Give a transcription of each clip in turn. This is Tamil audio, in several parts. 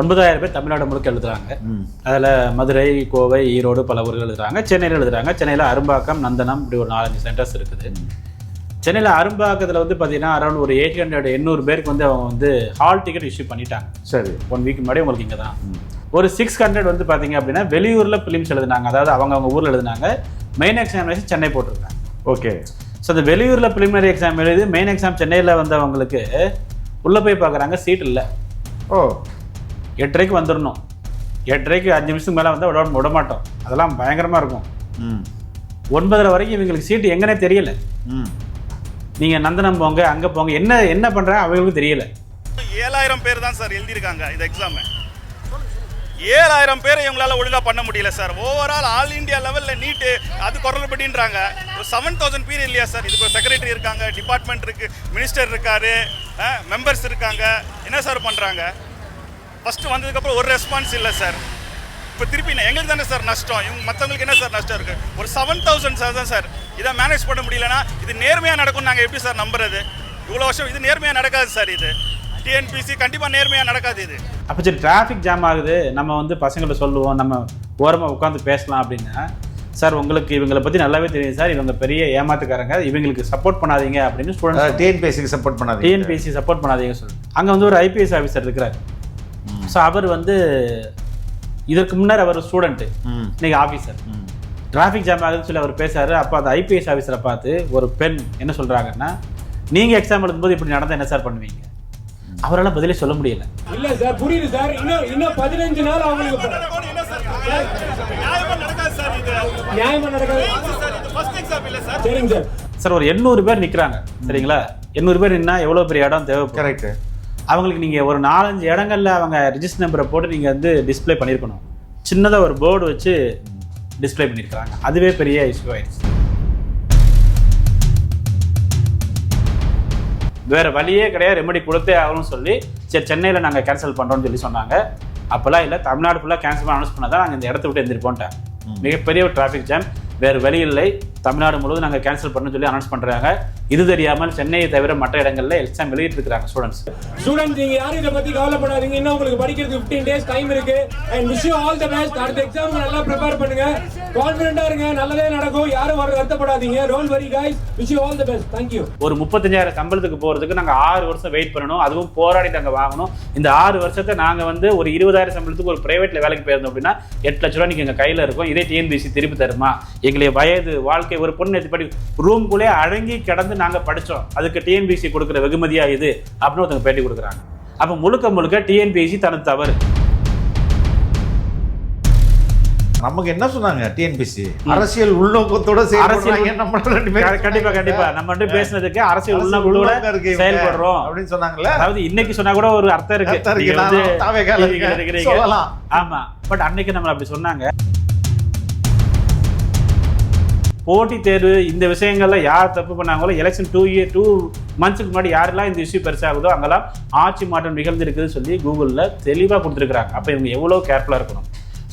ஒன்பதாயிரம் பேர் தமிழ்நாடு முழுக்க எழுதுறாங்க. அதில் மதுரை கோவை ஈரோடு பல ஊர்கள் எழுதுறாங்க. சென்னையில் எழுதுறாங்க. சென்னையில் அரும்பாக்கம் நந்தனம் இப்படி ஒரு நாலஞ்சு சென்டர்ஸ் இருக்குது. சென்னையில் அரும்பாக்கத்தில் வந்து பார்த்தீங்கன்னா அரௌண்ட் ஒரு எயிட் ஹண்ட்ரட் எண்ணூறு பேருக்கு வந்து அவங்க வந்து ஹால் டிக்கெட் இஷ்யூ பண்ணிட்டாங்க. சரி. ஒன் வீக் முன்னாடி உங்களுக்கு இங்கே தான் ஒரு சிக்ஸ் ஹண்ட்ரட் வந்து பார்த்தீங்க அப்படின்னா வெளியூரில் ஃபிலிம்ஸ் எழுதுனாங்க. அதாவது அவங்க அவங்க ஊரில் எழுதுனாங்க. மெயின் எக்ஸாமினேஷன் சென்னை போட்டிருக்காங்க. ஓகே. ஸோ அந்த வெளியூரில் ப்ரிலிமினரி எக்ஸாம் எழுதி மெயின் எக்ஸாம் சென்னையில் வந்தவங்களுக்கு உள்ளே போய் பார்க்குறாங்க சீட் இல்லை. ஓ. எட்டரைக்கு வந்துடணும். எட்டரைக்கு அஞ்சு நிமிஷத்துக்கு மேலே வந்து விட விட மாட்டோம் அதெல்லாம் பயங்கரமாக இருக்கும். ம். ஒன்பதரை வரைக்கும் இவங்களுக்கு சீட்டு எங்கன்னே தெரியல. ம். நீங்கள் நந்தனம் போங்க அங்கே போங்க என்ன என்ன பண்ணுறாங்க அவங்களுக்கும் தெரியல. ஏழாயிரம் பேர் தான் சார் எழுதியிருக்காங்க இந்த எக்ஸாமு ஏழாயிரம் பேரை இவங்களால ஒழுங்கா பண்ண முடியல சார். ஓவரால் ஆல் இந்தியா லெவலில் நீட்டு அது குறைபடின்றாங்க ஒரு செவன் தௌசண்ட் பேர் இல்லையா சார்? இதுக்கு ஒரு செக்ரட்டரி இருக்காங்க டிபார்ட்மெண்ட் இருக்கு மினிஸ்டர் இருக்காரு மெம்பர்ஸ் இருக்காங்க. என்ன சார் பண்றாங்க? ஃபர்ஸ்ட் வந்ததுக்கப்புறம் ஒரு ரெஸ்பான்ஸ் இல்லை சார் இப்போ திருப்பி நான் எங்களுக்கு தானே சார் நஷ்டம்? இவங்க மற்றவங்களுக்கு என்ன சார் நஷ்டம் இருக்கு? ஒரு செவன் தௌசண்ட் சார் தான் சார் இதை மேனேஜ் பண்ண முடியலன்னா இது நேர்மையாக நடக்கும் நாங்கள் எப்படி சார் நம்புறது? இவ்வளோ வருஷம் இது நேர்மையாக நடக்காது சார் இது. டிஎன்பிசி கண்டிப்பாக நேர்மையாக நடக்காது இது. அப்போ சரி டிராஃபிக் ஜாம் ஆகுது. நம்ம வந்து பசங்கள்ட்ட சொல்லுவோம். நம்ம ஓரமாக உட்காந்து பேசலாம் அப்படின்னா சார் உங்களுக்கு இவங்களை பற்றி நல்லாவே தெரியும் சார் இவங்க பெரிய ஏமாத்துக்காரங்க. இவங்களுக்கு சப்போர்ட் பண்ணாதீங்க அப்படின்னு ஸ்டூடெண்ட்ஸ் டிஎன்பிஎஸ்சிக்கு சப்போர்ட் பண்ணாதீங்க. டிஎன்பிஎஸ்சி சப்போர்ட் பண்ணாதீங்க சொல்லு அங்கே வந்து ஒரு ஐபிஎஸ் ஆஃபீஸர் இருக்கிறார். ஸோ அவர் வந்து இதற்கு முன்னர் அவர் ஸ்டூடெண்ட்டு ம். இன்னைக்கு ஆஃபீஸர் ம். டிராஃபிக் ஜாம் ஆகுதுன்னு சொல்லி அவர் பேசாரு அப்போ அந்த ஐபிஎஸ் ஆஃபீஸரை பார்த்து ஒரு பெண் என்ன சொல்கிறாங்கன்னா நீங்கள் எக்ஸாம் எழுதும்போது இப்படி நடந்தால் என்ன சார் பண்ணுவீங்க? அவரால் பதிலே சொல்ல முடியல. இல்ல சார் புரியுது சார் இன்னும் இன்னும் பதினஞ்சு நாள் அவங்களுக்கு என்ன சார் நியாயமாக நடக்காது சார் இது நியாயமா நடக்காது. ஃபர்ஸ்ட் எக்ஸாம் இல்லை சார் சரிங்க சார் சார் ஒரு எண்ணூறு பேர் நிற்கிறாங்க சரிங்களா? எண்ணூறு பேர் நின்னா எவ்வளோ பெரிய இடம் தேவைப்படும்? கரெக்ட் அவங்களுக்கு நீங்கள் ஒரு நாலஞ்சு இடங்கள்ல அவங்க ரிஜிஸ்டர் நம்பரை போட்டு நீங்கள் வந்து டிஸ்ப்ளே பண்ணியிருக்கணும் சின்னதாக ஒரு போர்டு வச்சு டிஸ்ப்ளே பண்ணியிருக்கிறாங்க அதுவே பெரிய இஷ்யூ ஆயிடுச்சு. வேற வழியே கிடையாது. ரெமெடி கொடுத்தே ஆகணும்னு சொல்லி சரி சென்னையில் நாங்கள் கேன்சல் பண்ணுறோம்னு சொல்லி சொன்னாங்க. அப்போல்லாம் இல்லை. தமிழ்நாடு ஃபுல்லாக கேன்சல் பண்ண அனௌன்ஸ் பண்ணால் தான் நாங்கள் இந்த இடத்த விட்டு எந்திரிப்போன்ட்டேன் மிகப்பெரிய ஒரு டிராஃபிக் ஜாம் வேறு வழி இல்லை. தமிழ்நாடு முழுவதும் நாங்கள் கேன்சல் பண்ணணும்னு சொல்லி அனௌன்ஸ் பண்ணுறாங்க இது தெரியாமல் சென்னையை தவிர மற்ற இடங்களில் எக்ஸாம் எழுதிட்டு இருக்கிறாங்க ஸ்டூடெண்ட்ஸ் ஸ்டூடெண்ட்ஸ் நீங்க யாரும் இதை பத்தி கவலைப்படாதீங்க. இன்னும் உங்களுக்கு படிக்கிறதுக்கு 15 டேஸ் டைம் இருக்கு. And wish you all the best அடுத்த எக்ஸாம் நல்லா ப்ரிப்பேர் பண்ணுங்க. கான்ஃபிடென்ட்டா இருங்க. நல்லதே நடக்கும். யாரும் வர வருத்தப்படாதீங்க. Don't worry guys. Wish you all the best thank you ஒரு முப்பத்தஞ்சாயிரம் சம்பளத்துக்கு போகிறதுக்கு நாங்கள் ஆறு வருஷம் வெயிட் பண்ணணும். அதுவும் போராடி நாங்கள் வாங்கணும். இந்த ஆறு வருஷத்தை நாங்கள் வந்து ஒரு இருபதாயிரம் சம்பளத்துக்கு ஒரு பிரைவேட்ல வேலைக்கு போயிருந்தோம் அப்படின்னா எட்டு லட்ச ரூபா நீங்கள் எங்கள் கையில் இருக்கும். இதே டிஎன்பிசி திருப்பி தருமா? எங்களுடைய வயது வாழ்க்கை ஒரு பொண்ணு படி ரூம்குள்ளே அடங்கி கிடந்து நாங்கள் படித்தோம் அதுக்கு டிஎன்பிசி கொடுக்குற வெகுமதியா இது? அப்படின்னு ஒருத்தங்க பேட்டி கொடுக்குறாங்க. அப்போ முழுக்க முழுக்க டிஎன்பிசி தனது தவறு. நமக்கு என்ன சொன்னாங்க டிஎன்பிசி அரசியல் உள்நோக்கத்தோட அரசியல் கண்டிப்பா கண்டிப்பா. நம்ம வந்து பேசினதுக்கு அரசியல் இவங்க. செயல்படுறோம். அப்படின்னு சொன்னாங்கல்ல? அதாவது இன்னைக்கு சொன்னா கூட ஒரு அர்த்தம் இருக்கு. வந்து. ஆமா. பட் அன்னைக்கு நம்ம அப்படி சொன்னாங்க. போட்டி தேர்வு இந்த விஷயங்கள்ல யார் தப்பு பண்ணாங்களோ எலெக்ஷன் டூ இயர் டூ மந்த்ஸ்க்கு முன்னாடி யாரெல்லாம் இந்த இஷ்யூ பெருசாகுதோ அங்கெல்லாம் ஆட்சி மாற்றம் நிகழ்ந்திருக்குதுன்னு சொல்லி கூகுளில் தெளிவாக கொடுத்துருக்காங்க அப்போ இவங்க எவ்வளோ கேர்ஃபுல்லாக இருக்கணும்.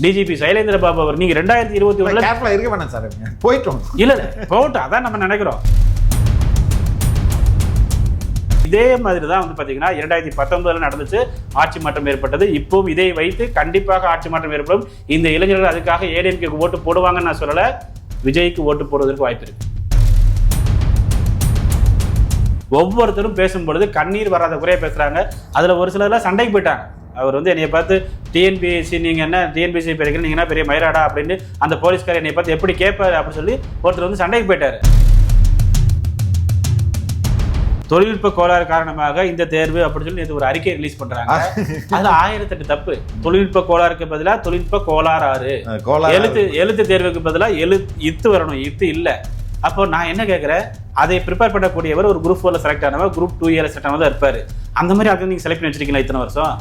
டிஜிபி சைலேந்திர பாபு அவர் நீங்க ரெண்டாயிரத்தி இருபத்தி ஒண்ணுல கேர்ஃபுல்லா இருக்க வேணாம் சார். போயிட்டோம். இல்ல போகட்டும் அதான் நம்ம நினைக்கிறோம். இதே மாதிரி தான் வந்து பாத்தீங்கன்னா இரண்டாயிரத்தி பத்தொன்பதுல நடந்துச்சு ஆட்சி மாற்றம் ஏற்பட்டது. இப்பவும் இதை வைத்து கண்டிப்பாக ஆட்சி மாற்றம் ஏற்படும். இந்த இளைஞர்கள் அதுக்காக ஏடிஎம்கே ஓட்டு போடுவாங்கன்னு நான் சொல்லல. விஜய்க்கு ஓட்டு போடுவதற்கு வாய்ப்பு இருக்கு. ஒவ்வொருத்தரும் பேசும்பொழுது கண்ணீர் வராத குறைய பேசுறாங்க. அதுல ஒரு சிலர்லாம் சண்டைக்கு போயிட்டாங்க. அவர் வந்து என்னை பார்த்து டிஎன்பிஎஸ்சி நீங்க என்ன டிஎன்பிஎஸ்சி பெருக்கிற நீங்க என்ன பெரிய மயிராடா அப்படின்னு அந்த போலீஸ்காரர் என்னை பார்த்து எப்படி கேட்பாரு? அப்படின்னு சொல்லி ஒருத்தர் வந்து சண்டைக்கு போயிட்டாரு. தொழில்நுட்ப கோளாறு காரணமாக இந்த தேர்வு அப்படின்னு சொல்லி நேத்து ஒரு அறிக்கை ரிலீஸ் பண்றாங்க. அதுல ஆயிரத்தெட்டு தப்பு. தொழில்நுட்ப கோளாறுக்கு பதிலா தொழில்நுட்ப கோளாறு கோலாறு. எழுத்து எழுத்து தேர்வுக்கு பதிலா எழு இத்து வரணும் இத்து இல்ல. அப்போ நான் என்ன கேட்குறேன் அதை ப்ரிப்பேர் பண்ணக்கூடியவர் ஒரு குரூப் ஃபோர்ல செலக்ட் ஆனவர் குரூப் டூ இயர்ல செலக்ட் ஆனவர் தான் இருப்பாரு. அந்த மாதிரி ஆட்கள் நீங்க செலக்ட் பண்ணி வச்சிருக்கீங்களா இத்தனை வருஷம்?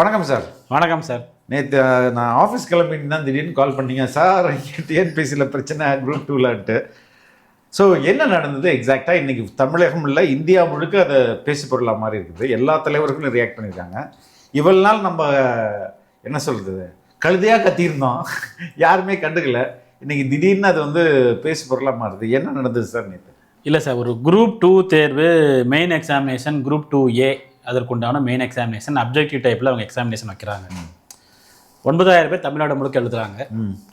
வணக்கம் சார். வணக்கம் சார். நேற்று நான் ஆஃபீஸ் கிளம்பிட்டு தான் திடீர்னு கால் பண்ணீங்க. சார் டிஎன்பிசியில் பிரச்சனை குரூப் டூலன்ட்டு ஸோ என்ன நடந்தது எக்ஸாக்டாக இன்னைக்கு தமிழகம் இல்லை இந்தியா முழுக்க அதை பேசி பொருளா மாதிரி இருக்குது. எல்லா தலைவர்களும் ரியாக்ட் பண்ணியிருக்காங்க இவ்வளவு நாள் நம்ம என்ன சொல்றது கழுதையாக கத்தியிருந்தோம். யாருமே கண்டுக்கல. இன்னைக்கு திடீர்னு அது வந்து பேசு பொருளாக மாறுது. என்ன நடந்தது சார் நேற்று இல்லை சார் ஒரு குரூப் டூ தேர்வு main examination group two A அதற்குண்டான மெயின் எக்ஸாமினேஷன் அப்ஜெக்டிவ் டைப்பில் அவங்க எக்ஸாமினேஷன் வைக்கிறாங்க. ஒன்பதாயிரம் பேர் தமிழ்நாடு முழுக்க எழுதுறாங்க.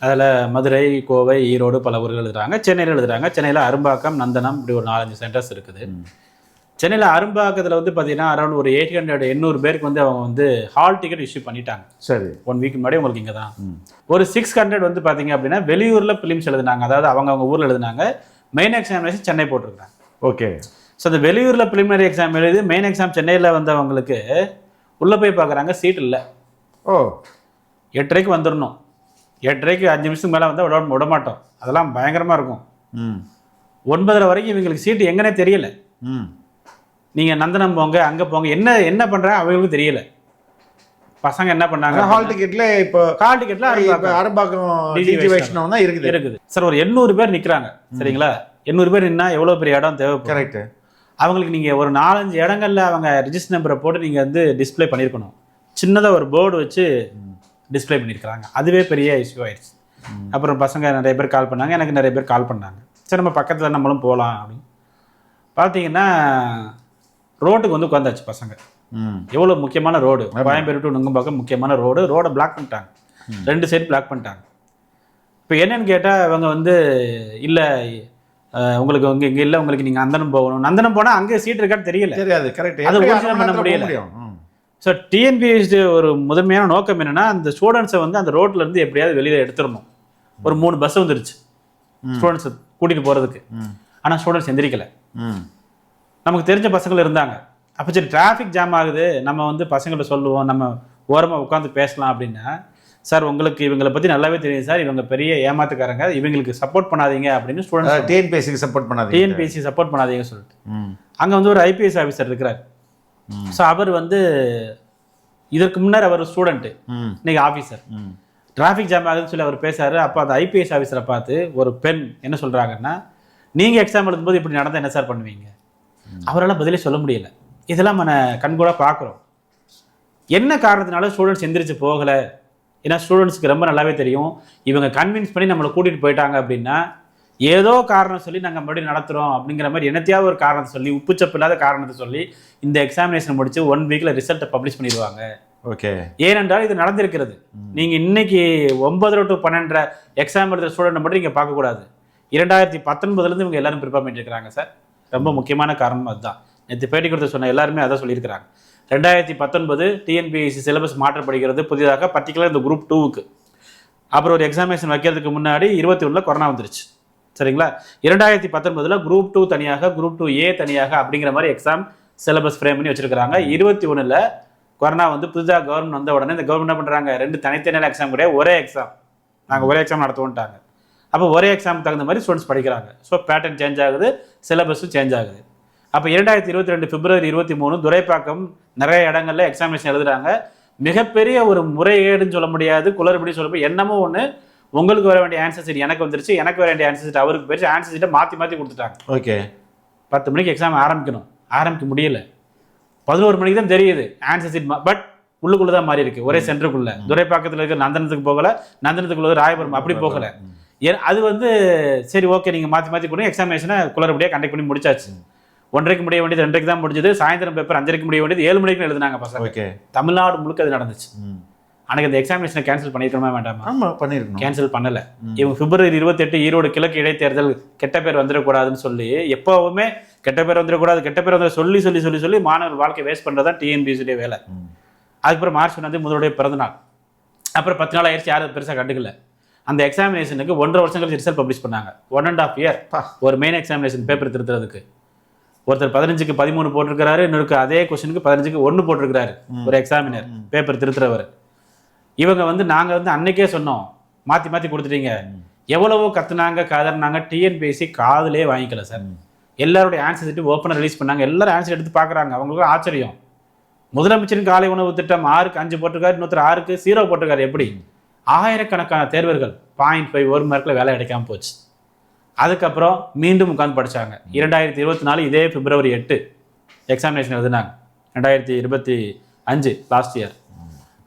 அதில் மதுரை கோவை ஈரோடு பல ஊர்கள் எழுதுறாங்க. சென்னையில் எழுதுறாங்க. சென்னையில் அரும்பாக்கம் நந்தனம் இப்படி ஒரு நாலஞ்சு சென்டர்ஸ் இருக்குது. சென்னையில் அரும்பாக்கத்தில் வந்து பார்த்தீங்கன்னா அரௌண்ட் ஒரு எயிட் ஹண்ட்ரட் எண்ணூறு பேருக்கு வந்து அவங்க வந்து ஹால் டிக்கெட் இஷ்யூ பண்ணிட்டாங்க. சரி. ஒன் வீக் முன்னாடி உங்களுக்கு இங்கே தான் ஒரு சிக்ஸ் ஹண்ட்ரட் வந்து பார்த்தீங்க அப்படின்னா வெளியூரில் ஃபிலிம்ஸ் எழுதுனாங்க. அதாவது அவங்க அவங்க ஊரில் எழுதுனாங்க. மெயின் எக்ஸாமினேஷன் சென்னை போட்டிருக்காங்க ஓகே. ஸோ அந்த வெளியூரில் ப்ரிலிமினரி எக்ஸாம் எழுதி மெயின் எக்ஸாம் சென்னையில் வந்தவங்களுக்கு உள்ளே போய் பார்க்குறாங்க சீட் இல்லை. ஓ. எட்டரைக்கு வந்துடணும் எட்டரைக்கு அஞ்சு நிமிஷத்துக்கு மேலே வந்தால் விட விட மாட்டோம் அதெல்லாம் பயங்கரமாக இருக்கும். ம். ஒன்பதரை வரைக்கும் இவங்களுக்கு சீட்டு எங்கன்னே தெரியல. ம். நீங்கள் நந்தனம் போங்க அங்கே போங்க என்ன என்ன பண்ணுறாங்க அவங்களுக்கு தெரியல. பசங்க என்ன பண்ணாங்க? ஹால் டிக்கெட்ல இப்போ கால் டிக்கெட்ல அரம்பாக்கம் DG டிஜி வைஷ்ணவ் வைஷ்ணவ் தான் இருக்குது. இருக்குது. சார் ஒரு எண்ணூறு பேர் நிற்கிறாங்க சரிங்களா? எண்ணூறு பேர் நின்னா எவ்வளோ பெரிய இடம் தேவைப்படும்? கரெக்ட் அவங்களுக்கு நீங்கள் ஒரு நாலஞ்சு இடங்கள்ல அவங்க ரிஜிஸ்டர் நம்பரை போட்டு நீங்கள் வந்து டிஸ்ப்ளே பண்ணியிருக்கணும் சின்னதாக ஒரு போர்டு வச்சு டிஸ்ப்ளே பண்ணியிருக்கிறாங்க அதுவே பெரிய இஷ்யூ ஆயிடுச்சு. அப்புறம் பசங்க நிறைய பேர் கால் பண்ணாங்க. எனக்கு நிறைய பேர் கால் பண்ணாங்க. சரி நம்ம பக்கத்தில் நம்மளும் போகலாம் அப்படின்னு. பார்த்தீங்கன்னா ரோட்டுக்கு வந்து உட்காந்தாச்சு பசங்க. எவ்வளோ முக்கியமான ரோடு கோயம்பேடு டு நுங்கம்பாக்கம் முக்கியமான ரோடு ரோடை பிளாக் பண்ணிட்டாங்க. ரெண்டு சைடு பிளாக் பண்ணிட்டாங்க. இப்போ என்னன்னு கேட்டால் இவங்க வந்து இல்லை உங்களுக்கு இங்கே இங்கே இல்லை உங்களுக்கு நீங்கள் நந்தனம் போகணும். நந்தனம் போனால் அங்கே சீட் இருக்கான்னு தெரியல. தெரியாது கரெக்ட் அது பண்ண முடியல. ஸோ டிஎன்பிஎஸ்சி ஒரு முதன்மையான நோக்கம் என்னன்னா அந்த ஸ்டூடெண்ட்ஸை வந்து அந்த ரோட்ல இருந்து எப்படியாவது வெளியில எடுத்துடணும். ஒரு மூணு பஸ் வந்துருச்சு. ஸ்டூடெண்ட்ஸை கூட்டிட்டு போறதுக்கு. ம். ஆனா ஸ்டூடெண்ட்ஸ் எந்திரிக்கல. நமக்கு தெரிஞ்ச பசங்கள் இருந்தாங்க. அப்போ சரி டிராஃபிக் ஜாம் ஆகுது. நம்ம வந்து பசங்கள்ட்ட சொல்லுவோம். நம்ம ஓரமாக உட்காந்து பேசலாம் அப்படின்னா சார் உங்களுக்கு இவங்களை பற்றி நல்லாவே தெரியும் சார். இவங்க பெரிய ஏமாத்துக்காரங்க. இவங்களுக்கு சப்போர்ட் பண்ணாதீங்க அப்படின்னு ஸ்டூடெண்ட்ஸ் டிஎன்பிஎஸ்சிக்கு சப்போர்ட் பண்ணாதீங்க டிஎன்பிஎஸ்சி சப்போர்ட் பண்ணாதீங்கன்னு சொல்லிட்டு. அங்கே வந்து ஒரு ஐபிஎஸ் ஆஃபீஸர் இருக்கிறார். ஸோ அவர் வந்து இதற்கு முன்னர் அவர் ஸ்டூடெண்ட்டு இன்னைக்கு ஆஃபீஸர் டிராஃபிக் ஜாம் ஆகுதுன்னு சொல்லி அவர் பேசாரு அப்போ அந்த ஐபிஎஸ் ஆஃபீஸரை பார்த்து ஒரு பெண் என்ன சொல்றாங்கன்னா நீங்க எக்ஸாம் எழுதும்போது இப்படி நடந்தா என்ன சார் பண்ணுவீங்க? அவரால் பதிலே சொல்ல முடியல. இதெல்லாம் நம்ம கண்கூட பார்க்குறோம். என்ன காரணத்தினால ஸ்டூடெண்ட்ஸ் எந்திரிச்சு போகல? ஏன்னா ஸ்டூடெண்ட்ஸ்க்கு ரொம்ப நல்லாவே தெரியும். இவங்க கன்வின்ஸ் பண்ணி நம்மளை கூட்டிட்டு போயிட்டாங்க அப்படின்னா ஏதோ காரணம் சொல்லி நாங்கள் மறுபடியும் நடத்துகிறோம் அப்படிங்கிற மாதிரி என்னத்தையாவது ஒரு காரணத்தை சொல்லி உப்புச்சப்பு இல்லாத காரணத்தை சொல்லி இந்த எக்ஸாமினேஷன் முடிச்சு ஒன் வீக்கில் ரிசல்ட்டை பப்ளிஷ் பண்ணிடுவாங்க. ஓகே ஏனென்றால் இது நடந்திருக்கிறது. நீங்க இன்னைக்கு ஒன்பது டு பன்னெண்டரை எக்ஸாம் எழுதுற ஸ்டூடெண்ட் மட்டும் நீங்க பார்க்கக்கூடாது இரண்டாயிரத்தி பத்தொன்பதுல இருந்து இவங்க எல்லாரும் ப்ரிப்பேர் பண்ணிட்டு இருக்காங்க சார். ரொம்ப முக்கியமான காரணம் அதுதான். நேற்று பேட்டி கொடுத்து சொன்ன எல்லாருமே அதான் சொல்லியிருக்கிறாங்க. ரெண்டாயிரத்தி பத்தொன்பது டிஎன்பிஎஸ்சி சிலபஸ் மாற்றப்படுகிறது. புதிதாக பர்டிகுலர் இந்த குரூப் டூவுக்கு அப்புறம் ஒரு எக்ஸாமினேஷன் வைக்கிறதுக்கு முன்னாடி இருபத்தி ஒன்றில் கொரோனா வந்துருச்சு. சரிங்களா? இரண்டாயிரத்தி பத்தொன்பதில் குரூப் டூ தனியாக குரூப் டூ ஏ தனியாக அப்படிங்கிற மாதிரி எக்ஸாம் சிலபஸ் ஃப்ரேம் பண்ணி வச்சிருக்காங்க இருபத்தி ஒன்றில் கொரோனா வந்து புதிதாக கவர்மெண்ட் வந்த உடனே இந்த கவர்மெண்ட் என்ன பண்ணுறாங்க ரெண்டு தனித்தனியான எக்ஸாம் கிடையாது ஒரே எக்ஸாம் நாங்கள் ஒரே எக்ஸாம் நடத்துவோம்ட்டாங்க. அப்போ ஒரே எக்ஸாம் தகுந்த மாதிரி ஸ்டூடெண்ட்ஸ் படிக்கிறாங்க. ஸோ பேட்டர்ன் சேஞ்ச் ஆகுது சிலபஸும் சேஞ்ச் ஆகுது. அப்போ இரண்டாயிரத்தி இருபத்தி ரெண்டு பிப்ரவரி இருபத்தி மூணு துரைப்பாக்கம் நிறைய இடங்கள்ல எக்ஸாமினேஷன் எழுதுறாங்க. மிகப்பெரிய ஒரு முறைகேடுன்னு சொல்ல முடியாது. குளறுபடி சொல்ல என்னமோ ஒன்று உங்களுக்கு வர வேண்டிய ஆன்சர் சீட் எனக்கு வந்துருச்சு எனக்கு வர வேண்டிய ஆன்சர் சீட் அவருக்கு போயிடுச்சு ஆன்சர் சீட்டை மாற்றி மாற்றி கொடுத்துட்டாங்க. ஓகே. பத்து மணிக்கு எக்ஸாம் ஆரம்பிக்கணும். ஆரம்பிக்க முடியல. பதினோரு மணிக்கு தான் தெரியுது ஆன்சர் சீட் பட் உள்ளுக்குள்ள தான் மாறி இருக்கு. ஒரே சென்டருக்குள்ள. துரைப்பாக்கத்தில் இருக்க நந்தனத்துக்கு போகல. நந்தனத்துக்குள்ள ராயபுரம். அப்படி போகல. ஏன் அது வந்து சரி ஓகே நீங்க மாத்தி மாத்தி கொடுங்க. எக்ஸாமினேஷனை குளறுபடியாக கண்டக்ட் பண்ணி முடிச்சாச்சு. ஒன்றரைக்கு முடிய வேண்டியது ரெண்டரைக்கு தான் முடிஞ்சது. சாயந்தரம் பேப்பர் அஞ்சரைக்கு முடிய வேண்டியது. ஏழு மணிக்கு எழுதுனாங்க பசங்க. ஓகே. தமிழ்நாடு முழுக்க அது நடந்துச்சு. அன்னைக்கு அந்த எக்ஸாமினேஷனை கேன்சல் பண்ணிருக்கணுமா வேண்டாமா? ஆமா பண்ணிருக்கணும் கேன்சல் பண்ணல. இவங்க பிப்ரவரி இருபத்தெட்டு ஈரோடு கிழக்கு இடைத்தேர்தல் கெட்ட பேர் வந்துடக்கூடாதுன்னு சொல்லி எப்பவுமே கெட்ட பேர் வந்துடக்கூடாது கெட்ட பேர் வந்து சொல்லி சொல்லி சொல்லி சொல்லி மாணவர் வாழ்க்கை வேஸ்ட் பண்றது தான் டிஎன்பிசியுடைய வேலை. அதுக்கப்புறம் மார்ச் ஒன்றாந்தேதி முதலுடைய பிறந்த நாள் அப்புறம் பத்து நாள் ஆயிடுச்சு யாரும் பெருசாக கண்டுக்கல. அந்த எக்ஸாமினேஷனுக்கு ஒன்றரை வருஷம் கழிச்சு ரிசல்ட் பப்ளிஷ் பண்ணாங்க. One and half year. ஒரு மெயின் எக்ஸாமினேஷன் பேப்பர் திருத்துறதுக்கு. ஒருத்தர் பதினஞ்சுக்கு பதிமூணு போட்டிருக்கிறாரு இன்னொருக்கு அதே கொஸ்டினுக்கு பதினஞ்சுக்கு ஒன்று போட்டிருக்கிறாரு. ஒரு எக்ஸாமினர் பேப்பர் திருத்துறவர். இவங்க வந்து நாங்க வந்து அன்னைக்கே சொன்னோம். மாத்தி மாத்தி கொடுத்துட்டீங்க. எவ்வளவோ கத்துனாங்க கதறினாங்க டிஎன்பிஎஸ்சி காதுலயே வாங்கிக்கல சார். எல்லாருடைய ஆன்சர் சீட்டு ஓப்பனாக ரிலீஸ் பண்ணாங்க. எல்லாரும் ஆன்சர் எடுத்து பார்க்குறாங்க அவங்களுக்கு ஆச்சரியம். முதலமைச்சரின் காலை உணவு திட்டம் ஆறுக்கு அஞ்சு போட்டிருக்காரு இன்னொருத்தர் ஆறுக்கு ஜீரோ போட்டிருக்காரு. எப்படி? ஆயிரக்கணக்கான தேர்வர்கள் பாயிண்ட் ஃபைவ் ஒரு மார்க்கில் வேலை கிடைக்காம போச்சு. அதுக்கப்புறம் மீண்டும் உட்காந்து படிச்சாங்க. இரண்டாயிரத்தி இருபத்தி நாலு இதே பிப்ரவரி எட்டு எக்ஸாமினேஷன் எழுதினாங்க. ரெண்டாயிரத்தி இருபத்தி அஞ்சு லாஸ்ட் இயர்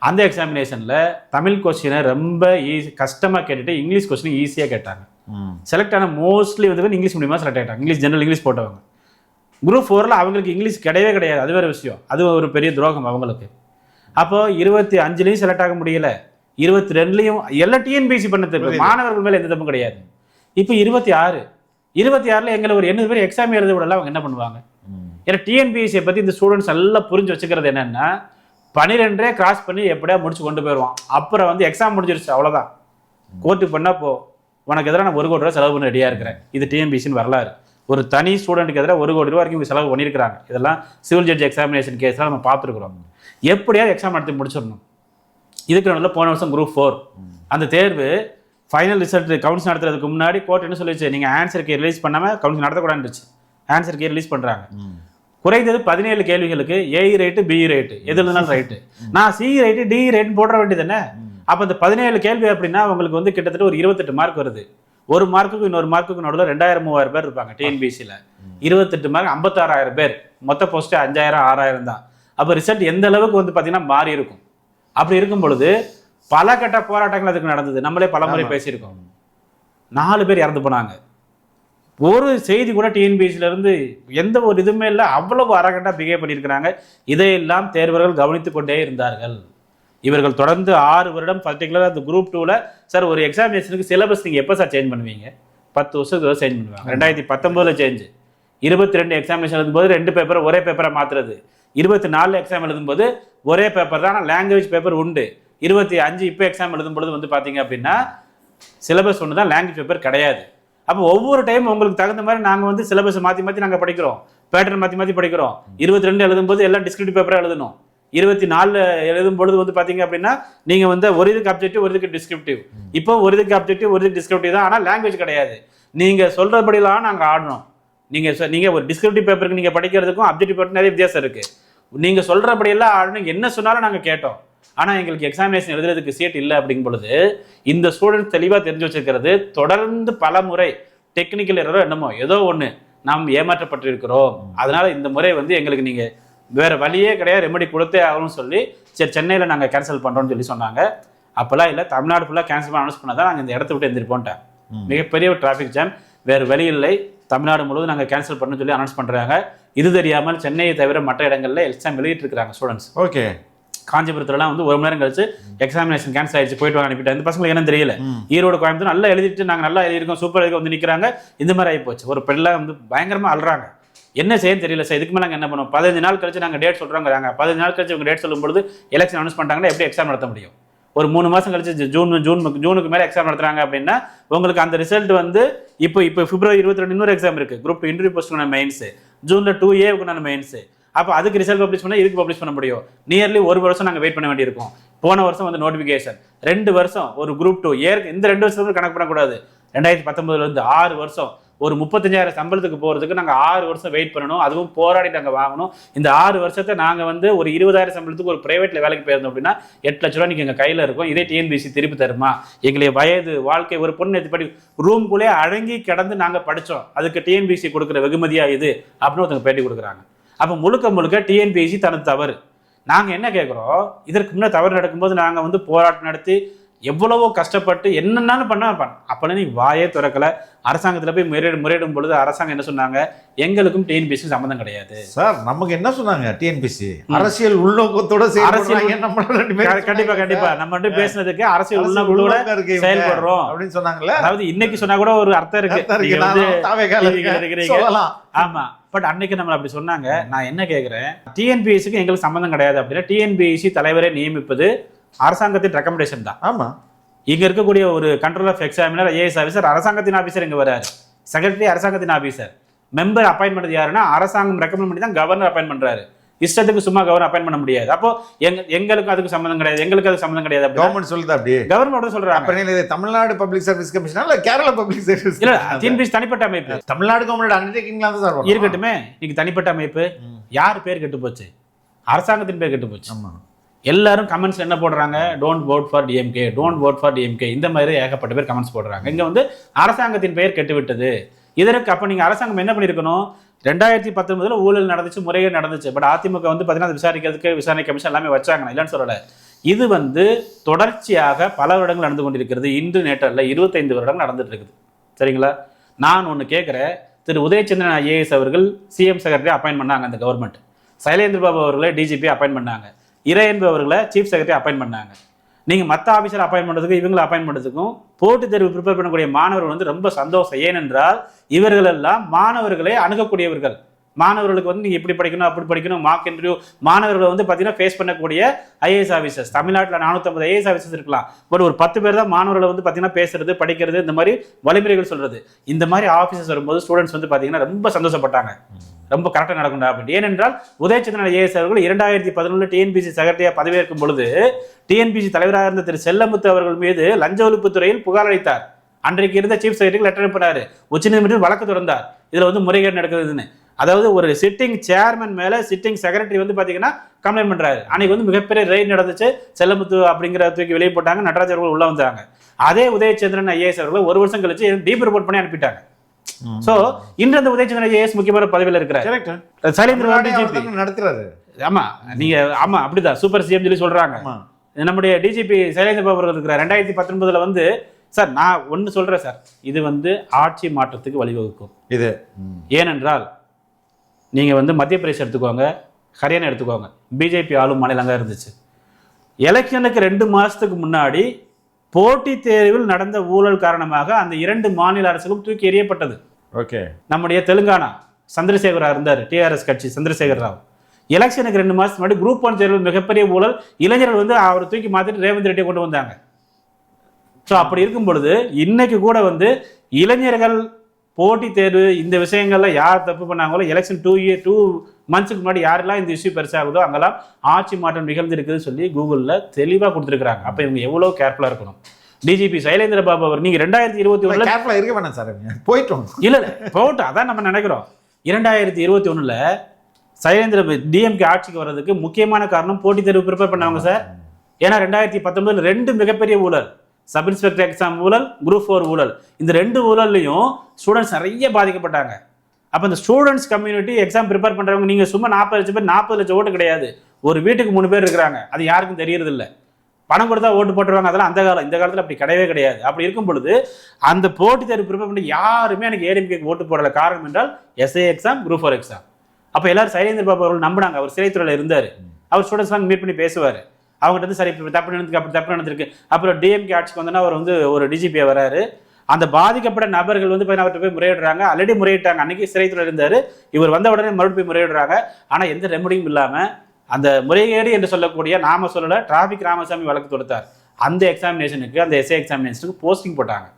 அந்த எக்ஸாமினேஷனில் தமிழ் கொஸ்டினை ரொம்ப ஈஸி கஷ்டமாக கேட்டுட்டு இங்கிலீஷ் கொஸ்டின் ஈஸியாக கேட்டாங்க. செலக்ட் ஆன மோஸ்ட்லி வந்து இங்கிலீஷ் மீடியமாக செலக்ட் ஆகிட்டாங்க இங்கிலீஷ் ஜெனரல் இங்கிலீஷ் போட்டவங்க. குரூப் ஃபோரில் அவங்களுக்கு இங்கிலீஷ் கிடையவே கிடையாது. அது வேறு விஷயம். அது ஒரு பெரிய துரோகம் அவங்களுக்கு. அப்போ இருபத்தி அஞ்சுலேயும் செலக்ட் ஆக முடியல. இருபத்தி ரெண்டுலேயும் எல்லாம் டிஎன்பிசி பண்ண மாணவர்கள் மேலே எந்த தப்பும் கிடையாது. இப்போ இருபத்தி ஆறு. இருபத்தி ஆறில் எங்களை ஒரு எண்ணூறு பேர் எக்ஸாம் எழுத விடலாம் அவங்க என்ன பண்ணுவாங்க? ஏன்னா டிஎன்பிஎஸ்சியை பற்றி இந்த ஸ்டூடெண்ட்ஸ் எல்லாம் புரிஞ்சு வச்சுக்கிறது என்னென்னா பன்னிரெண்டே கிராஸ் பண்ணி எப்படியா முடிச்சு கொண்டு போயிடுவான் அப்புறம் வந்து எக்ஸாம் முடிஞ்சிருச்சு அவ்வளோதான் கோர்ட்டுக்கு பண்ணால் போ உனக்கு எதிராக நான் ஒரு கோடி ரூபா செலவு பண்ண ரெடியாக இருக்கிறேன். இது டிஎன்பிஎஸ்சின்னு வரலாறு. ஒரு தனி ஸ்டூடெண்ட்டுக்கு எதிராக ஒரு கோடி ரூபா வரைக்கும் இவங்க செலவு பண்ணியிருக்கிறாங்க. இதெல்லாம் சிவில் ஜட்ஜ் எக்ஸாமினேஷன் கேஸ்லாம் நம்ம பார்த்துருக்குறோம். எப்படியாவது எக்ஸாம் நடத்தி முடிச்சிடணும். இதுக்கு நல்ல போன வருஷம் குரூப் ஃபோர் அந்த தேர்வு ஃபைனல் ரிசல்ட் கவுன்ஸ் நடத்துறதுக்கு முன்னாடி கோர்ட் என்ன சொல்லிச்சு? நீங்கள் ஆன்சர் கே ரிலீஸ் பண்ணாமல் கவுன்ஸ் நடத்தக்கூடாதுச்சு ஆன்சர் கே ரிலீஸ் பண்ணுறாங்க. குறைந்தது பதினேழு கேள்விகளுக்கு ஏஇ ரேட்டு பிஇ ரேட்டு எது இருந்தாலும் ரைட்டு நான் சி ரேட்டு டி ரேட்டு போட வேண்டியது என்ன? அப்போ இந்த பதினேழு கேள்வி அப்படின்னா உங்களுக்கு வந்து கிட்டத்தட்ட ஒரு இருபத்தெட்டு மார்க் வருது. ஒரு மார்க்குக்கு இன்னொரு மார்க்குக்கு நடுவில் ரெண்டாயிரம் மூவாயிரம் பேர் இருப்பாங்க டிஎன்பிசியில் இருபத்தெட்டு மார்க் ஐம்பத்தாறாயிரம் பேர். மொத்த போஸ்ட்டு அஞ்சாயிரம் ஆறாயிரம் தான். அப்போ ரிசல்ட் எந்த அளவுக்கு வந்து பார்த்தீங்கன்னா மாறி இருக்கும். அப்படி இருக்கும் பொழுது பல கட்ட போராட்டங்கள் அதுக்கு நடந்தது. நம்மளே பலமுறை பேசியிருக்கோம். நாலு பேர் இறந்து போனாங்க. ஒரு செய்தி கூட இருந்து எந்த ஒரு இதுவுமே இல்லை. அவ்வளவு அரகண்டா பிஹேவ் பண்ணியிருக்கிறாங்க. இதையெல்லாம் தேர்வர்கள் கவனித்து கொண்டே இருந்தார்கள். இவர்கள் தொடர்ந்து ஆறு வருடம் பர்டிகுலராக அந்த குரூப் டூவில் சார் ஒரு எக்ஸாமினேஷனுக்கு சிலபஸ் நீங்கள் எப்போ சார் சேஞ்ச் பண்ணுவீங்க? பத்து வருஷத்துக்கு சேஞ்ச் பண்ணுவாங்க. ரெண்டாயிரத்தி பத்தொம்போதில் சேஞ்சு இருபத்தி ரெண்டு எக்ஸாமினேஷன் எழுதும்போது ரெண்டு பேப்பரை ஒரே பேப்பரை மாற்றுறது இருபத்தி நாலு எக்ஸாம் எழுதும்போது ஒரே பேப்பர் தான். லாங்குவேஜ் பேப்பர் உண்டு. இருபத்தி அஞ்சு இப்போ எக்ஸாம் எழுதும் பொழுது வந்து பார்த்தீங்க அப்படின்னா சிலபஸ் ஒன்று தான் லாங்குவேஜ் பேப்பர் கிடையாது. அப்போ ஒவ்வொரு டைம் உங்களுக்கு தகுந்த மாதிரி நாங்கள் வந்து சிலபஸ் மாற்றி மாற்றி நாங்கள் படிக்கிறோம். பேட்டர்ன் மாற்றி மாற்றி படிக்கிறோம். இருபத்தி ரெண்டு எழுதும்போது எல்லாம் டிஸ்கிரிப்டிவ் பேப்பராக எழுதணும். இருபத்தி நாலு எழுதும் பொழுது வந்து பார்த்தீங்க அப்படின்னா நீங்கள் வந்து ஒரு இதுக்கு அப்ஜெக்டிவ் ஒரு இதுக்கு டிஸ்கிரிப்டிவ் இப்போ ஒரு இதுக்கு அப்ஜெக்டிவ் ஒரு இதுக்கு டிஸ்கிரிப்டிவ் தான். ஆனால் லாங்குவேஜ் கிடையாது. நீங்கள் சொல்கிறபடிலாம் நாங்கள் ஆடணும். நீங்கள் சொ- நீங்கள் ஒரு டிஸ்கிரிப்டிவ் பேப்பருக்கு நீங்கள் படிக்கிறதுக்கும் அப்ஜெக்டிவ் பேப்பர் நிறைய வித்தியாசம் இருக்குது நீங்கள் சொல்கிறபடியெல்லாம் ஆடணும். என்ன சொன்னாலும் நாங்கள் கேட்டோம். ஆனால் எங்களுக்கு எக்ஸாமினேஷன் எழுதுறதுக்கு சீட் இல்லை அப்படிங்கும் பொழுது இந்த ஸ்டூடெண்ட்ஸ் தெளிவாக தெரிஞ்சு வச்சிருக்கிறது தொடர்ந்து பல முறை டெக்னிக்கல் எரரோ என்னமோ ஏதோ ஒன்று நாம் ஏமாற்றப்பட்டிருக்கிறோம். அதனால இந்த முறை வந்து எங்களுக்கு நீங்கள் வேற வழியே கிடையாது ரெமெடி கொடுத்தே ஆகணும்னு சொல்லி சரி சென்னையில் நாங்கள் கேன்சல் பண்ணுறோம்னு சொல்லி சொன்னாங்க. அப்போல்லாம் இல்லை தமிழ்நாடு ஃபுல்லாக கேன்சல் பண்ண அனௌன்ஸ் பண்ணால் நாங்கள் இந்த இடத்த விட்டு எந்திரிப்போன்ட்டேன் மிகப்பெரிய ஒரு டிராஃபிக் ஜாம் வேறு வழி இல்லை தமிழ்நாடு முழுவதும் நாங்கள் கேன்சல் பண்ணணும்னு சொல்லி அனௌன்ஸ் பண்ணுறாங்க இது தெரியாமல் சென்னையை தவிர மற்ற இடங்களில் எக்ஸாம் எழுதிட்டு இருக்கிறாங்க ஸ்டூடெண்ட்ஸ் ஓகே காஞ்சிபுரத்துலலாம் வந்து ஒரு மணி நேரம் கழிச்சு எக்ஸாமினேஷன் கேன்சல் ஆயிடுச்சு போயிட்டு வாங்க அனுப்பிட்டேன் இந்த பசங்களுக்கு என்ன தெரியல. ஈரோடு கோயம்புத்தூர் நல்லா எழுதிட்டு நாங்கள் நல்லா எழுதியிருக்கோம் சூப்பர் எழுதி வந்து நிற்கிறாங்க இந்த மாதிரி ஆகி போச்சு. ஒரு பெண்ணை வந்து பயங்கரமாக அழுறாங்க. என்ன செய்யன்னு தெரியல சார். இதுக்கு மேலே நாங்கள் என்ன பண்ணுவோம்? பதினஞ்சு நாள் கழிச்சு நாங்கள் டேட் சொல்கிறாங்க பதினஞ்சு நாள் கழிச்சு இவங்க டேட் சொல்லும்பொழுது எலெக்ஷன் அனௌன்ஸ் பண்ணிட்டாங்கன்னா எப்படி எக்ஸாம் நடத்த முடியும்? ஒரு மூணு மாதம் கழிச்சு ஜூன் ஜூன் ஜூனுக்கு மேலே எக்ஸாம் நடத்துறாங்க அப்படின்னா உங்களுக்கு அந்த ரிசல்ட் வந்து இப்போ இப்போ பிப்ரவரி இருபத்தி ரெண்டு இன்னொரு எக்ஸாம் இருக்குது group two interview post mains ஜூனில் two ஏவுக்கு மெயின்ஸு அப்போ அதுக்கு ரிசல்ட் பப்ளிஷ் பண்ணால் இதுக்கு பப்ளிஷ் பண்ண முடியும்? நியர்லி ஒரு வருஷம் நாங்கள் வெயிட் பண்ண வேண்டியிருக்கும். போன வருஷம் வந்து நோட்டிஃபிகேஷன் ரெண்டு வருஷம் ஒரு குரூப் டூ ஏர் இந்த ரெண்டு வருஷத்துக்கு கணக்கு பண்ணக்கூடாது. ரெண்டாயிரத்தி பத்தொன்பதுலேருந்து ஆறு வருஷம். ஒரு முப்பத்தஞ்சாயிரம் சம்பளத்துக்கு போகிறதுக்கு நாங்கள் ஆறு வருஷம் வெயிட் பண்ணணும். அதுவும் போராடி நாங்கள் வாங்கணும். இந்த ஆறு வருஷத்தை நாங்கள் வந்து ஒரு இருபதாயிரம் சம்பளத்துக்கு ஒரு ப்ரைவேட்டில் வேலைக்கு போயிருந்தோம் அப்படின்னா எட்டு லட்ச ரூபா நீங்கள் எங்கள் கையில் இருக்கும். இதே டிஎன்பிசி திருப்பி தருமா? எங்களுடைய வயது வாழ்க்கை ஒரு பொண்ணு எடுத்து படி ரூம்குள்ளே அடங்கி கிடந்து நாங்கள் படித்தோம் அதுக்கு டிஎன்பிசி கொடுக்குற வெகுமதியாக இது? அப்படின்னு ஒருத்தங்க பேட்டி கொடுக்குறாங்க. அப்போ முழுக்க முழுக்க டிஎன்பிசி தனது தவறு. நாங்கள் என்ன கேட்குறோம் இதற்கு முன்னே தவறு நடக்கும்போது நாங்கள் வந்து போராட்டம் நடத்தி எவ்வளவோ கஷ்டப்பட்டு என்னென்னாலும் பண்ண பண்ண. அப்போல்லாம் நீ வாயே திறக்கல. அரசாங்கத்தில் போய் முறையிட முறையிடும் பொழுது அரசாங்கம் என்ன சொன்னாங்க? எங்களுக்கும் டிஎன்பிசி சம்மந்தம் கிடையாது. சார் நமக்கு என்ன சொன்னாங்க டிஎன்பிசி அரசியல் உள்நோக்கத்தோட அரசியல் கண்டிப்பா. கண்டிப்பா நம்ம வந்து பேசுனதுக்கு அரசியல் இவங்க. செயல்படுறோம். அப்படின்னு சொன்னாங்கல்ல? அதாவது இன்னைக்கு சொன்னா கூட ஒரு அர்த்தம் இருக்கு. நீங்க ஆமா. பட் அன்னைக்கு நம்ம அப்படி சொன்னாங்க. நான் என்ன கேக்குறேன்? டிஎன்பிஎஸ்சிக்கு எங்களுக்கு சம்பந்தம் கிடையாது அப்படின்னா டிஎன்பிஎஸ்சி தலைவரை நியமிப்பது அரசாங்கத்தின் ரெக்கமெண்டேஷன் தான். ஆமா. இங்க இருக்கக்கூடிய ஒரு control of examiner IAS officer அரசாங்கத்தின் ஆஃபீஸர் இங்க வராரு. செக்ரட்டரி அரசாங்கத்தின் ஆஃபீஸர் மெம்பர் அப்பாயின்மெண்ட் யாருன்னா அரசாங்கம் ரெக்கமெண்ட் பண்ணி தான் கவர்னர் அப்பாயின் பண்றாரு. இஷ்டத்துக்கு சும்மா கவர்னர் அப்பாயின் பண்ண முடியாது. அப்போ எங்க எங்களுக்கு அதுக்கு சம்மந்தம் கிடையாது. எங்களுக்கு அதுக்கு சம்மந்தம் கிடையாது கவர்மெண்ட் சொல்லுது அப்படி? கவர்மெண்ட் சொல்றாங்க. அப்ப நீங்க இது தமிழ்நாடு பப்ளிக் சர்வீஸ் கமிஷனா இல்ல கேரளா பப்ளிக் சர்வீஸ் இல்ல டிஎன்பிஎஸ் தனிப்பட்ட அமைப்பு. தமிழ்நாடு கவர்மெண்ட் அண்டர்டேக்கிங்ல தான் சார். இருக்கட்டுமே இன்னைக்கு தனிப்பட்ட அமைப்பு. யார் பேர் கெட்டு போச்சு? அரசாங்கத்தின் பேர் கெட்டு போச்சு. ஆமா. எல்லாரும் கமெண்ட்ஸ் என்ன போடுறாங்க? Don't vote for DMK don't vote for DMK இந்த மாதிரி ஏகப்பட்ட பேர் கமெண்ட்ஸ் போடுறாங்க. இங்க வந்து அரசாங்கத்தின் பெயர் கெட்டு விட்டது இதற்கு அப்ப நீங்க அரசாங்கம் என்ன பண்ணிருக்கணும் ரெண்டாயிரத்தி பத்தொன்பதுல ஊழல் நடந்துச்சு முறைகேடு நடந்துச்சு. பட் அதிமுக வந்து பார்த்தீங்கன்னா விசாரிக்கிறதுக்கு விசாரணை கமிஷன் எல்லாமே வச்சாங்க. இல்லைன்னு சொல்லல. இது வந்து தொடர்ச்சியாக பல வருடங்கள் நடந்து கொண்டிருக்கிறது. இன்று நேற்றல்ல இருபத்தைந்து வருடங்கள் நடந்துட்டு இருக்குது. சரிங்களா? நான் ஒன்று கேட்குறேன் திரு உதயச்சந்திரன் ஐஏஎஸ் அவர்கள் சிஎம் செக்ரட்டரி அப்பாயின் பண்ணாங்க அந்த கவர்மெண்ட் சைலேந்திர பாபு அவர்களை டிஜிபி அப்பாயின் பண்ணாங்க. இறையன்பு அவர்களை சீஃப் செக்ரட்டரி அப்பாயின் பண்ணாங்க. நீங்கள் மற்ற ஆஃபீஸர் அப்பாயின் பண்ணுறதுக்கும் இவங்களை அப்பாயின்ட் பண்ணுறதுக்கும் போட்டித் தேர்வு ப்ரிப்பேர் பண்ணக்கூடிய மாணவர்கள் வந்து ரொம்ப சந்தோஷம். ஏனென்றால் இவர்கள் எல்லாம் மாணவர்களை அணுகக்கூடியவர்கள். மாணவர்களுக்கு வந்து நீங்க இப்படி படிக்கணும் அப்படி படிக்கணும் மார்க் இன்டர்வியூ மாணவர்களை வந்து பார்த்தீங்கன்னா ஃபேஸ் பண்ணக்கூடிய ஐஏஎஸ் ஆஃபீஸர்ஸ் தமிழ்நாட்டில் நானூற்றம்பது ஐஏஎஸ் ஆஃபீஸர்ஸ் இருக்கலாம். பட் ஒரு பத்து பேர் தான் மாணவர்களை வந்து பார்த்தீங்கன்னா பேசுறது படிக்கிறது இந்த மாதிரி வழிமுறைகள் சொல்றது. இந்த மாதிரி ஆஃபீஸர்ஸ் வரும்போது ஸ்டூடெண்ட்ஸ் வந்து பார்த்தீங்கன்னா ரொம்ப சந்தோஷப்பட்டாங்க. ரொம்ப கரெக்டாக நடக்கும்டா அப்படின்னு. ஏனென்றால் உதயச்சந்திரன் ஐஏஎஸ் அவர்கள் இரண்டாயிரத்தி பதினொன்று டிஎன்பிசி செக்ரட்டரியாக பதவியேற்கும் பொழுது டிஎன்பிசி தலைவராக இருந்த திரு செல்லமுத்து அவர்கள் மீது லஞ்ச ஒழிப்புத்துறையில் புகார் அளித்தார். அன்றைக்கு இருந்த சீஃப் செக்ரட்டரி லெட்டர் அனுப்பினார். உச்சநீதிமன்றத்தில் வழக்கு தொடர்ந்தார். இதில் வந்து முறைகேடு நடக்குதுன்னு. அதாவது ஒரு சிட்டிங் சேர்மன் மேல சிட்டிங் செக்ரட்டரி வந்து பாத்தீங்கன்னா கம்ப்ளைண்ட் பண்றாரு. அன்னைக்கு வந்து மிகப்பெரிய ரெய்ட் நடந்துச்சு. செல்லமுத்து அப்படிங்கிற தூக்கி வெளியே போட்டாங்க. நடராஜ் அவர்கள் உள்ள வந்தாங்க. அதே உதயச்சந்திரன் ஐஏஎஸ் அவர்கள் ஒரு வருஷம் கழிச்சு டீப் ரிப்போர்ட் பண்ணி அனுப்பிட்டாங்க. சோ இன்று அந்த உதயச்சந்திரன் ஐஏஎஸ் முக்கியமான பதவியில் இருக்கிறார். கரெக்ட் சைலேந்திர நடத்துறாரு. ஆமா நீங்க ஆமா அப்படிதான். சூப்பர் சிஎம் சொல்லி சொல்றாங்க. ஆமா. நம்முடைய டிஜிபி சைலேந்திர பாபு அவர்கள் இருக்கிற ரெண்டாயிரத்தி பத்தொன்பதுல வந்து சார் நான் ஒன்று சொல்றேன் சார் இது வந்து ஆட்சி மாற்றத்துக்கு வழிவகுக்கும். இது. ஏனென்றால் நீங்க வந்து மத்திய பிரதேசம் எடுத்துக்கோங்க ஹரியானா எடுத்துக்கோங்க. பிஜேபி ஆளும் மாநிலங்க இருந்துச்சு. எலெக்ஷனுக்கு ரெண்டு மாசத்துக்கு முன்னாடி போட்டித் தேர்வில் நடந்த ஊழல் காரணமாக அந்த இரண்டு மாநில அரசுகளும் தூக்கி எறியப்பட்டது. ஓகே. நம்முடைய தெலுங்கானா சந்திரசேகரா இருந்தார் டிஆர்எஸ் கட்சி சந்திரசேகர் ராவ். எலெக்ஷனுக்கு ரெண்டு மாசத்துக்கு முன்னாடி குரூப் ஒன் தேர்வில் மிகப்பெரிய ஊழல் இளைஞர்கள் வந்து அவர் தூக்கி மாத்திட்டு ரேவந்த் ரெட்டியை கொண்டு வந்தாங்க. ஸோ அப்படி இருக்கும் பொழுது இன்னைக்கு கூட வந்து இளைஞர்கள் போட்டித் தேர்வு இந்த விஷயங்கள்ல யார் தப்பு பண்ணாங்களோ எலெக்ஷன் டூ இயர் டூ மந்த்ஸுக்கு முன்னாடி யாரெல்லாம் இந்த இஷ்யூ பெருசாகுதோ அங்கெல்லாம் ஆட்சி மாற்றம் நிகழ்ந்திருக்குதுன்னு சொல்லி கூகுளில் தெளிவாக கொடுத்துருக்காங்க அப்போ இவங்க எவ்வளோ கேர்ஃபுல்லாக இருக்கணும். டிஜிபி சைலேந்திர பாபு அவர் நீங்கள் ரெண்டாயிரத்தி இருபத்தி ஒன்றில் கேர்ஃபுல்லா இருக்க வேணாம் சார். போயிட்டோம். இல்ல இல்ல போகட்டும் அதான் நம்ம நினைக்கிறோம். இரண்டாயிரத்தி இருபத்தி ஒண்ணுல சைலேந்திர டிஎம்கே ஆட்சிக்கு வர்றதுக்கு முக்கியமான காரணம் போட்டித் தேர்வு ப்ரிப்பேர் பண்ணவங்க சார். ஏன்னா ரெண்டாயிரத்தி பத்தொன்பதுல ரெண்டு மிகப்பெரிய ஊழல். சப் இன்ஸ்பெக்டர் எக்ஸாம் ஊழல் குரூப் ஃபோர் ஊழல். இந்த ரெண்டு ஊழல்லையும் ஸ்டூடெண்ட்ஸ் நிறைய பாதிக்கப்பட்டாங்க. அப்போ இந்த ஸ்டூடெண்ட்ஸ் கம்யூனிட்டி எக்ஸாம் ப்ரிப்பேர் பண்ணுறவங்க நீங்கள் சும்மா நாற்பது லட்சம் பேர் நாற்பது லட்சம் ஓட்டு கிடையாது. ஒரு வீட்டுக்கு மூணு பேர் இருக்கிறாங்க. அது யாருக்கும் தெரியறதில்ல. பணம் கொடுத்தா ஓட்டு போட்டுருவாங்க. அதெல்லாம் அந்த காலம் இந்த காலத்தில் அப்படி கிடையவே கிடையாது. அப்படி இருக்கும் பொழுது அந்த போட்டித் தேர்வு ப்ரிப்பேர் பண்ணி யாருமே எனக்கு ஏடிஎம்கேக்கு ஓட்டு போடல. காரணம் என்றால் SA exam group four exam அப்போ எல்லாரும் சைலேந்திர பாபு அவர்கள் நம்பினாங்க. அவர் சிறைத்துறையில் இருந்தார். அவர் ஸ்டூடெண்ட்ஸ்லாம் மீட் பண்ணி பேசுவார். அவங்ககிட்ட வந்து சரி இப்போ தப்பு நடந்திருக்கு அப்படி தப்பு நடந்திருக்கு. அப்புறம் டிஎம்கே ஆட்சிக்கு வந்தோன்னா அவர் வந்து ஒரு டிஜிபியை வராரு. அந்த பாதிக்கப்பட்ட நபர்கள் வந்து போய் அவர்கிட்ட போய் முறையிடுறாங்க. ஆல்ரெடி முறையிட்டாங்க. அன்னைக்கு சிறைத்துறை இருந்தார். இவர் வந்த உடனே மறுபடியும் போய் முறையிடுறாங்க. ஆனால் எந்த ரெமடியும் இல்லாமல் அந்த முறைகேடு என்று சொல்லக்கூடிய நாம சொல்லலை டிராஃபிக் ராமசாமி வழக்கு தொடுத்தார். அந்த எக்ஸாமினேஷனுக்கு அந்த எஸ்ஏ எக்ஸாமினேஷனுக்கு போஸ்டிங் போட்டாங்க.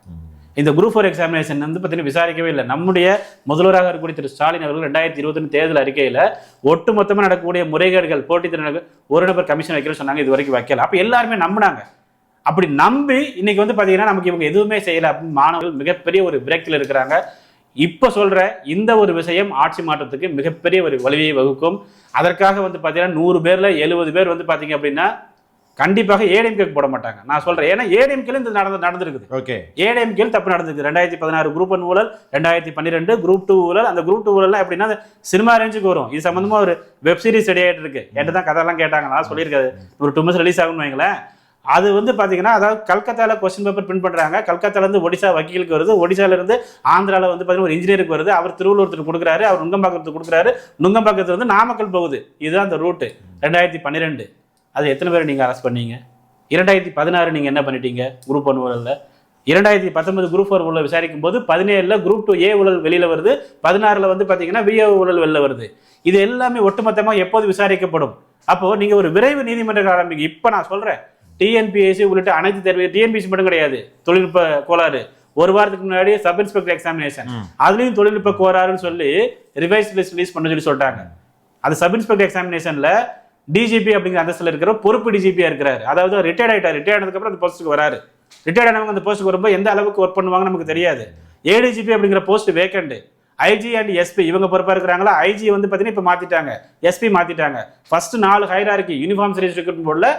இந்த குரூப் ஃபோர் எக்ஸாமினேஷன் வந்து பார்த்தீங்கன்னா விசாரிக்கவே இல்லை. நம்முடைய முதல்வராக இருக்கக்கூடிய திரு ஸ்டாலின் அவர்கள் ரெண்டாயிரத்தி இருபத்தி தேர்தல் அறிக்கையில் ஒட்டு மொத்தமாக நடக்கக்கூடிய முறைகேடுகள் போட்டித் தேர்வு ஒரு நபர் கமிஷன் வைக்கிறோம் சொன்னாங்க. இது வரைக்கும் வைக்கல. அப்போ எல்லாருமே நம்பினாங்க. அப்படி நம்பி இன்னைக்கு வந்து பார்த்தீங்கன்னா நமக்கு இவங்க எதுவுமே செய்யலை அப்படின்னு மாணவர்கள் மிகப்பெரிய ஒரு விரக்தியில் இருக்கிறாங்க. இப்போ சொல்கிற இந்த ஒரு விஷயம் ஆட்சி மாற்றத்துக்கு மிகப்பெரிய ஒரு வலிமையை வகுக்கும். அதற்காக வந்து பார்த்தீங்கன்னா நூறு பேரில் எழுபது பேர் வந்து பார்த்தீங்க அப்படின்னா கண்டிப்பாக ஏடிஎம்கேக்கு போட மாட்டாங்க. நான் சொல்றேன். ஏன்னா ஏடிஎம்கேல இந்த நடந்து நடந்திருக்குது. ஓகே ஏடிஎம்கேல தப்பு நடந்திருக்கு. ரெண்டாயிரத்தி பதினாறு குரூப் ஒன் ஊழல் ரெண்டாயிரத்தி பன்னிரெண்டு குரூப் டூ ஊழல். அந்த குரூப் டூ ஊழல் எப்படின்னா அந்த சினிமா ரேஞ்சுக்கு வரும். இது சம்பந்தமா ஒரு வெப் சீரிஸ் ரெடி ஆயிட்டு இருக்கு. என்கிட்ட தான் கதையெல்லாம் கேட்டாங்க. நான் சொல்லியிருக்காது. ஒரு டூ மந்த்ஸ் ரிலீஸ் ஆகும்னு வைங்களேன். அது வந்து பாத்தீங்கன்னா அதாவது கல்கத்தால கொஸ்டின் பேப்பர் பிரிண்ட் பண்றாங்க. கல்கத்தால இருந்து ஒடிசா வக்கீலுக்கு வருது. ஒடிசால இருந்து ஆந்திரால வந்து பாத்தீங்கன்னா ஒரு இன்ஜினியருக்கு வருது. அவர் திருவள்ளூரத்துக்கு கொடுக்குறாரு. அவர் நுங்கம்பாக்கத்துக்கு கொடுக்குறாரு. நுங்கம்பாக்கத்துல வந்து நாமக்கல் போகுது. இதுதான் அந்த ரூட்டு ரெண்டாயிரத்தி பன்னிரெண்டு. அது எத்தனை பேர் நீங்க அரெஸ்ட் பண்ணீங்க? இரண்டாயிரத்தி பதினாறு நீங்க என்ன பண்ணிட்டீங்க? குரூப் ஒன் ஊழல்ல. இரண்டாயிரத்தி பத்தொன்பது குரூப் ஃபோர் ஊழல் விசாரிக்கும் போது பதினேழுல குரூப் டூ ஏ ஊழல் வெளியில வருது. பதினாறுல வந்து பாத்தீங்கன்னா விஏ ஊழல் வெளில வருது. இது எல்லாமே ஒட்டுமொத்தமா எப்போது விசாரிக்கப்படும்? அப்போ நீங்க ஒரு விரைவு நீதிமன்றம் ஆரம்பிங்க. இப்ப நான் சொல்றேன். டிஎன்பிஎஸ்சி உள்ளிட்ட அனைத்து தேர்வு டிஎன்பிஎஸ்சி மட்டும் கிடையாது. தொழில்நுட்ப கோளாறு. ஒரு வாரத்துக்கு முன்னாடி சப் இன்ஸ்பெக்டர் எக்ஸாமினேஷன் அதுலயும் தொழில்நுட்ப கோளாறுன்னு சொல்லி ரிவைஸ் லிஸ்ட் ரிலீஸ் பண்ண சொல்லி சொல்லிட்டாங்க. அந்த சப் இன்ஸ்பெக்டர் எக்ஸாமினேஷன்ல டிஜிபி அப்படிங்கிற அந்தஸ்தில் இருக்கிற பொறுப்பு டிஜிபியாக இருக்கிறார். அதாவது ரிட்டையர்ட் ஆயிட்டார். ரிட்டையர்ட் ஆனதுக்கு அப்புறம் அந்த போஸ்ட்டுக்கு வராரு. ரிட்டையர்ட் ஆனவங்க அந்த போஸ்ட்டுக்கு வரும்போது எந்த அளவுக்கு ஒர்க் பண்ணுவாங்க நமக்கு தெரியாது. ஏடிஜிபி அப்படிங்கிற post vacant IG and SP இவங்க பொறுப்பாக இருக்கிறாங்களா? ஐஜி வந்து பார்த்தீங்கன்னா இப்போ மாற்றிட்டாங்க எஸ்பி மாற்றிட்டாங்க ஃபர்ஸ்ட் நாலு ஹைரார்கி யூனிஃபார்ம் சர்வீஸ் ரெக்ரூட்மெண்ட் போர்டில்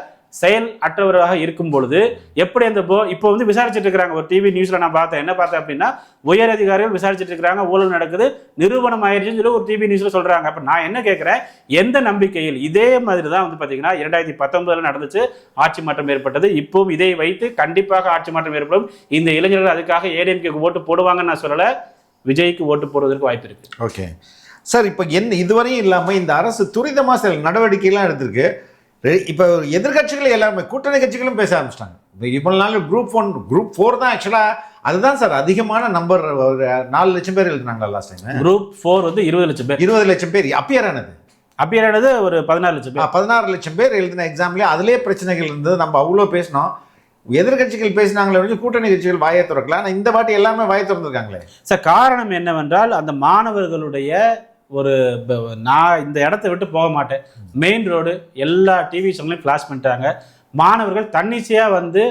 செயல் அற்றவராக இருக்கும் பொழுது எப்படி அந்த போ இப்போ வந்து விசாரிச்சுட்டு இருக்கிறாங்க. ஒரு டிவி நியூஸ்ல நான் பார்த்தேன். என்ன பார்த்தேன் அப்படின்னா உயர் அதிகாரிகள் விசாரிச்சுட்டு இருக்கிறாங்க. ஊழல் நடக்குது. நிறுவனம் ஆயிடுச்சுன்னு சொல்லி ஒரு டிவி நியூஸ்ல சொல்றாங்க. அப்ப நான் என்ன கேட்கிறேன் எந்த நம்பிக்கையில்? இதே மாதிரி தான் வந்து பாத்தீங்கன்னா இரண்டாயிரத்தி பத்தொன்பதுல நடந்துச்சு. ஆட்சி மாற்றம் ஏற்பட்டது. இப்பவும் இதை வைத்து கண்டிப்பாக ஆட்சி மாற்றம் ஏற்படும். இந்த இளைஞர்கள் அதுக்காக ஏடிஎம்கேக்கு ஓட்டு போடுவாங்கன்னு நான் சொல்லல. விஜய்க்கு ஓட்டு போடுவதற்கு வாய்ப்பு இருக்கு. ஓகே. சார் இப்போ என்ன இதுவரையும் இல்லாமல் இந்த அரசு துரிதமாக சில நடவடிக்கைலாம் எடுத்திருக்கு. இப்போ எதிர்க்கட்சிகள் எல்லாருமே கூட்டணி கட்சிகளும் பேச ஆரம்பிச்சிட்டாங்க. இப்போ இவ்வளோ நாள் குரூப் ஒன் குரூப் ஃபோர் தான் ஆக்சுவலாக அதுதான் சார் அதிகமான நம்பர் ஒரு நாலு லட்சம் பேர் எழுதுனாங்களா லாஸ்ட் டைம் குரூப் ஃபோர் வந்து இருபது லட்சம் பேர். இருபது லட்சம் பேர். அப்பியர் ஆனது? அப்பியர் ஆனது ஒரு பதினாறு லட்சம் பேர். பதினாறு லட்சம் பேர் எழுதின எக்ஸாம்லேயே அதிலே பிரச்சனைகள் இருந்தது. நம்ம அவ்வளோ பேசினோம். எதிர்க்கட்சிகள் பேசினாங்களே ஒழிஞ்சு கூட்டணி கட்சிகள் வாயை திறக்கல. ஆனால் இந்த வாட்டி எல்லாமே வாயை திறந்துருக்காங்களே. சார் காரணம் என்னவென்றால் அந்த மாணவர்களுடைய ஒரு நான் இந்த இடத்த விட்டு போக மாட்டேன். மெயின் ரோடு எல்லா டிவி சேனலையும் ஃப்ளாஷ் பண்ணிட்டாங்க. மாணவர்கள் தன்னிச்சையாக வந்து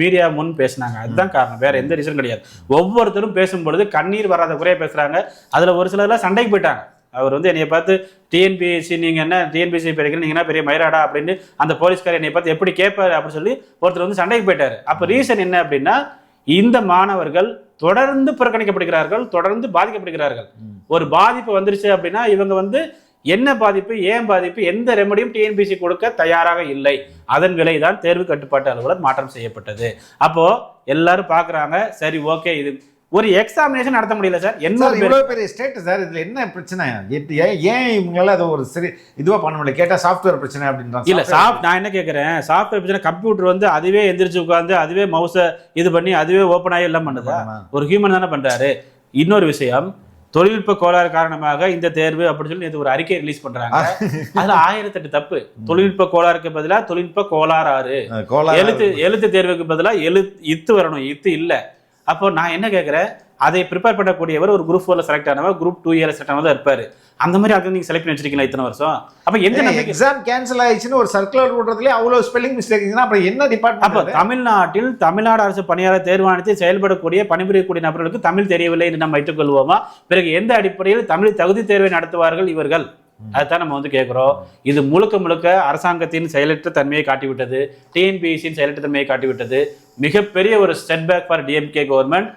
மீடியா முன் பேசினாங்க. அதுதான் காரணம். வேற எந்த ரீசனும் கிடையாது. ஒவ்வொருத்தரும் பேசும்பொழுது கண்ணீர் வராத குறைய பேசுறாங்க. அதுல ஒரு சிலர்லாம் சண்டைக்கு போயிட்டாங்க. அவர் வந்து என்னை பார்த்து டிஎன்பிஎஸ்சி நீங்கள் என்ன டிஎன்பிஎஸ்சி படிக்கிறீங்க நீங்கள் என்ன பெரிய மயிராடா அப்படின்னு அந்த போலீஸ்கார் என்னை பார்த்து எப்படி கேட்பாரு அப்படின்னு சொல்லி ஒருத்தர் வந்து சண்டைக்கு போயிட்டார். அப்போ ரீசன் என்ன அப்படின்னா இந்த மாணவர்கள் தொடர்ந்து புறக்கணிக்கப்படுகிறார்கள் தொடர்ந்து பாதிக்கப்படுகிறார்கள். ஒரு பாதிப்பு வந்துருச்சு அப்படின்னா இவங்க வந்து என்ன பாதிப்பு ஏன் பாதிப்பு எந்த ரெமடியும் டிஎன்பிசி கொடுக்க தயாராக இல்லை. அதன் விலைதான் தேர்வு கட்டுப்பாட்டு அலுவலர் மாற்றம் செய்யப்பட்டது. அப்போ எல்லாரும் பாக்குறாங்க சரி ஓகே இது ஒரு எக்ஸாமினேஷன் நடத்த முடியல சார். என்ன சார் இவ்வளவு பெரிய ஸ்டேட் சார் இதுல என்ன பிரச்சனை? ஏன் இவங்களால அதை ஒரு சரி இதுவா பண்ண முடியல? கேட்டா சாஃப்ட்வேர் பிரச்சனை அப்படின்றாங்க இல்ல சாஃப்ட் நான் என்ன கேக்குறேன்? சாஃப்ட்வேர் பிரச்சனை கம்ப்யூட்டர் வந்து அதுவே எந்திரிச்சு உட்காந்து அதுவே மவுஸை இது பண்ணி அதுவே ஓப்பன் ஆகி எல்லாம் பண்ணுதா? ஒரு ஹியூமன் தானே பண்றாரு. இன்னொரு விஷயம் தொழில்நுட்ப கோளாறு காரணமாக இந்த தேர்வு அப்படின்னு சொல்லி நேத்து ஒரு அறிக்கை ரிலீஸ் பண்றாங்க. அதுல ஆயிரத்தெட்டு தப்பு. தொழில்நுட்ப கோளாறுக்கு பதிலா தொழில்நுட்ப கோளாறு கோலா எழுத்து எழுத்து தேர்வுக்கு பதிலா எழு இத்து வரணும். இத்து இல்ல. அப்போ நான் என்ன கேட்கிறேன் அதை ப்ரிப்பேர் பண்ணக்கூடியவர் ஒரு குரூப் ஃபோர்ல செலக்ட் ஆனவர் குரூப் டூ இயர்ல செலக்ட் ஆனதா இருப்பாரு. அந்த மாதிரி ஆட்கள் நீங்க செலக்ட் பண்ணி வச்சிருக்கீங்களா இத்தனை வருஷம்? அப்ப எந்த எக்ஸாம் கேன்சல் ஆயிடுச்சுன்னு ஒரு சர்க்குலர் விடுறதுலயே அவ்வளவு ஸ்பெல்லிங் மிஸ்டேக் அப்புறம் என்ன அப்ப டிபார்ட்மெண்ட் தமிழ்நாட்டில் தமிழ்நாடு அரசு பணியாளர் தேர்வாணையத்தில் செயல்படக்கூடிய பணிபுரியக்கூடிய நபர்களுக்கு தமிழ் தெரியவில்லை என்று நம்ம வைத்துக் கொள்வோமா பிறகு எந்த அடிப்படையில் தமிழ் தகுதி தேர்வை நடத்துவார்கள் இவர்கள்? அதுதான் நம்ம வந்து கேட்கிறோம் இது முழுக்க முழுக்க அரசாங்கத்தின் செயலற்ற தன்மையை காட்டிவிட்டது. டிஎன்பிஎஸ்சியின் செயலற்ற தன்மையை காட்டிவிட்டது. மிகப்பெரிய ஒரு செட்பேக் ஃபார் டிஎம்கே கவர்மெண்ட்